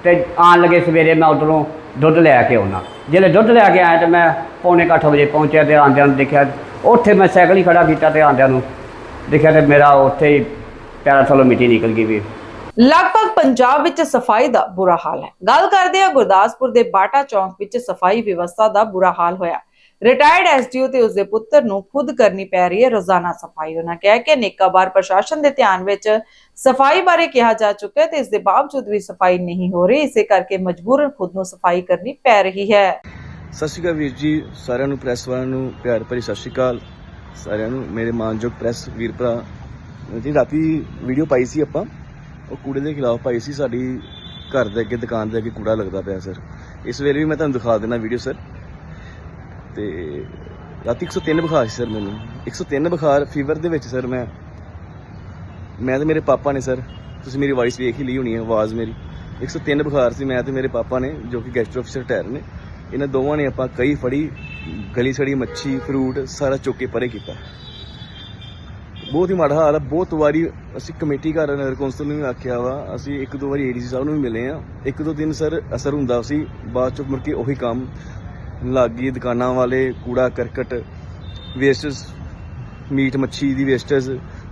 ਤੇ ਆਉਣ ਲੱਗੇ ਸਵੇਰੇ ਮੈਂ ਉਧਰੋਂ ਦੁੱਧ ਲੈ ਕੇ ਆਉਣਾ। ਜਦੋਂ ਦੁੱਧ ਲੈ ਕੇ ਆਇਆ ਤੇ ਮੈਂ ਪੌਣੇ ਕੁ ਅੱਠ ਵਜੇ ਪਹੁੰਚਿਆ ਤੇ ਆਉਂਦਿਆਂ ਨੂੰ ਦੇਖਿਆ, ਉੱਥੇ ਮੈਂ ਸਾਈਕਲ ਹੀ ਖੜਾ ਕੀਤਾ ਤੇ ਆਉਂਦਿਆਂ ਨੂੰ ਦੇਖਿਆ ਤੇ ਮੇਰਾ ਉੱਥੇ ਹੀ ਪੈਰਾਂ ਥੱਲੋਂ ਮਿੱਟੀ ਨਿਕਲ ਗਈ ਵੀ। ਲਗਭਗ ਪੰਜਾਬ ਵਿੱਚ ਸਫ਼ਾਈ ਦਾ ਬੁਰਾ ਹਾਲ ਹੈ। ਗੱਲ ਕਰਦੇ ਹਾਂ ਗੁਰਦਾਸਪੁਰ ਦੇ ਬਾਟਾ ਚੌਂਕ ਵਿੱਚ ਸਫ਼ਾਈ ਵਿਵਸਥਾ ਦਾ ਬੁਰਾ ਹਾਲ ਹੋਇਆ। ਰਿਟਾਇਰਡ ਐਸਡੀਓ ਤੇ ਉਸਦੇ ਪੁੱਤਰ ਨੂੰ ਖੁਦ ਕਰਨੀ ਪੈ ਰਹੀ ਹੈ ਰੋਜ਼ਾਨਾ ਸਫ਼ਾਈ। ਉਹਨਾਂ ਕਿਹਾ ਕਿ ਅਨੇਕਾਂ ਪ੍ਰਸ਼ਾਸਨ ਦੇ ਧਿਆਨ ਵਿੱਚ ਸਫ਼ਾਈ ਬਾਰੇ ਕਿਹਾ ਜਾ ਚੁੱਕਾ ਹੈ ਤੇ ਇਸ ਦੇ ਬਾਵਜੂਦ ਵੀ ਸਫ਼ਾਈ ਨਹੀਂ ਹੋ ਰਹੀ, ਇਸੇ ਕਰਕੇ ਮਜਬੂਰਨ ਖੁਦ ਨੂੰ ਸਫ਼ਾਈ ਕਰਨੀ ਪੈ ਰਹੀ ਹੈ। ਸਤਿ ਸ਼੍ਰੀ ਅਕਾਲ ਵੀਰ ਜੀ, ਸਾਰਿਆਂ ਨੂੰ, ਪ੍ਰੈਸ ਵਾਲਿਆਂ ਨੂੰ, ਪਿਆਰ ਭਰੀ ਸਤਿ ਸ਼੍ਰੀ ਅਕਾਲ। ਸਾਰਿਆਂ ਨੂੰ, ਮੇਰੇ ਮਾਨਯੋਗ ਪ੍ਰੈਸ ਵੀਰ ਭਰਾ, ਜੀ, ਰਾਤੀ ਵੀਡੀਓ ਪਾਈ ਸੀ ਆਪਾਂ। ਉਹ ਕੂੜੇ ਦੇ ਖਿਲਾਫ ਪਾਈ ਸੀ, ਸਾਡੀ ਘਰ ਦੇ ਅੱਗੇ, ਦੁਕਾਨ ਦੇ ਅੱਗੇ ਕੂੜਾ ਲੱਗਦਾ ਪਿਆ ਸਰ ਇਸ ਵੇਲੇ ਵੀ ਮੈਂ ਤੁਹਾਨੂੰ ਦਿਖਾ ਦੇਣਾ ਵੀਡੀਓ ਸਰ ਤੇ ਰਾਤੀ 103 ਬੁਖਾਰ ਸੀ ਸਰ ਮੈਨੂੰ। 103 ਬੁਖਾਰ ਫੀਵਰ ਦੇ ਵਿੱਚ ਸਰ ਮੈਂ। ਮੈਂ ਤੇ ਮੇਰੇ ਪਾਪਾ ਨੇ ਸਰ, ਤੁਸੀਂ ਮੇਰੀ ਵਾਇਸ ਵੇਖ ਹੀ ਲਈ ਹੋਣੀ ਹੈ, ਆਵਾਜ਼ ਮੇਰੀ। 103 ਬੁਖਾਰ ਸੀ ਮੈਂ ਤੇ ਮੇਰੇ ਪਾਪਾ ਨੇ, ਜੋ ਕਿ ਗੈਸਟ ਅਫਸਰ ਟਾਇਰ ਨੇ। ਇਹਨਾਂ ਦੋਵਾਂ ਨੇ ਆਪਾਂ ਕਈ ਫੜੀ, ਗਲੀ ਸੜੀ, ਮੱਛੀ ਫਰੂਟ ਸਾਰਾ ਚੁੱਕ ਕੇ ਪਰੇ ਕੀਤਾ। ਬਹੁਤ ਹੀ ਮਾੜਾ ਹਾਲ ਹੈ ਬਹੁਤ ਵਾਰੀ ਅਸੀਂ ਕਮੇਟੀ ਘਰ ਨਗਰ ਕੌਂਸਲ ਨੂੰ ਵੀ ਆਖਿਆ ਵਾ, ਅਸੀਂ ਇੱਕ ਦੋ ਵਾਰੀ ਏਡੀਸੀ ਸਾਹਿਬ ਨੂੰ ਵੀ ਮਿਲੇ ਆ। ਇੱਕ ਦੋ ਦਿਨ ਸਰ ਅਸਰ ਹੁੰਦਾ ਸੀ, ਬਾਅਦ ਚੋਂ ਮੁੜ ਕੇ ਉਹੀ ਕੰਮ। ਲਾਗੀ ਦੁਕਾਨਾਂ ਵਾਲੇ, ਕੂੜਾ, ਕਰਕਟ ਵੇਸਟਸ ਮੀਟ, ਮੱਛੀ ਦੀ ਵੇਸਟਸ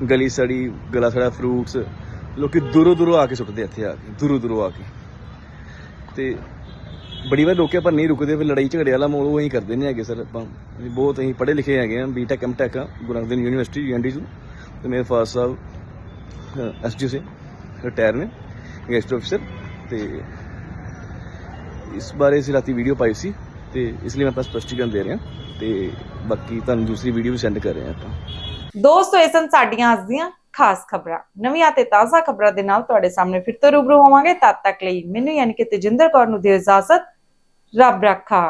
ਗਲੀ ਸੜੀ, ਗਲਾ ਸੜਾ ਫਰੂਟਸ ਲੋਕੀ ਦੂਰੋਂ ਦੂਰੋਂ ਆ ਕੇ ਸੁੱਟਦੇ ਇੱਥੇ ਆ ਕੇ, ਦੂਰੋਂ ਦੂਰੋਂ ਆ ਕੇ। ਤੇ ਬੜੀ ਵਾਰ ਰੋਕਿਆ ਪਰ ਨਹੀਂ ਰੁਕਦੇ, ਫਿਰ ਲੜਾਈ ਝਗੜੇ ਵਾਲਾ ਮੋਲ ਉਹ ਹੀ ਕਰਦੇ ਨਹੀਂ ਹੈਗੇ, ਸਰ। ਆਪਾਂ ਬਹੁਤ ਅਸੀਂ ਪੜ੍ਹੇ ਲਿਖੇ ਹੈਗੇ ਆ ਬੀਟੈਕ ਐਮਟੈਕ ਆ, ਗੁਰੂ ਨਾਨਕ ਦੇਵ ਯੂਨੀਵਰਸਿਟੀ ਯੂਐਨਡੀ ਤੋਂ ਤੇ ਮੇਰੇ ਫਾਦਰ ਸਾਹਿਬ ਐਸਜੀ ਸੇ ਰਿਟਾਇਰ ਨੇ ਗੈਸਟ ਅਫਸਰ ਤੇ ਇਸ ਬਾਰੇ ਅਸੀਂ ਰਾਤੀ ਵੀਡੀਓ ਪਾਈ ਸੀ। ਤੇ ਇਸ ਲਈ ਮੈਂ ਆਪਣਾ ਸਪਸ਼ਟੀਕਰਨ ਦੇ ਰਿਹਾ ਤੇ ਬਾਕੀ ਤੁਹਾਨੂੰ ਦੂਸਰੀ ਵੀਡੀਓ ਵੀ ਸੈਂਡ ਕਰ ਰਹੇ ਹਾਂ ਆਪਾਂ। ਦੋਸਤੋ, ਇਹ ਸਨ ਸਾਡੀਆਂ ਅੱਜ ਦੀਆਂ ਖਾਸ ਖਬਰਾਂ। ਨਵੀਆਂ ਤੇ ਤਾਜ਼ਾ ਖਬਰਾਂ ਦੇ ਨਾਲ ਤੁਹਾਡੇ ਸਾਹਮਣੇ ਫਿਰ ਤੋਂ ਰੂਬਰੂ ਹੋਵਾਂਗੇ। ਤਦ ਤੱਕ ਲਈ ਮੈਨੂੰ ਯਾਨੀ ਕਿ ਤੇਜਿੰਦਰ ਕੌਰ ਨੂੰ ਦਿਓ ਇਜਾਜ਼ਤ। ਰੱਬ ਰੱਖਾ।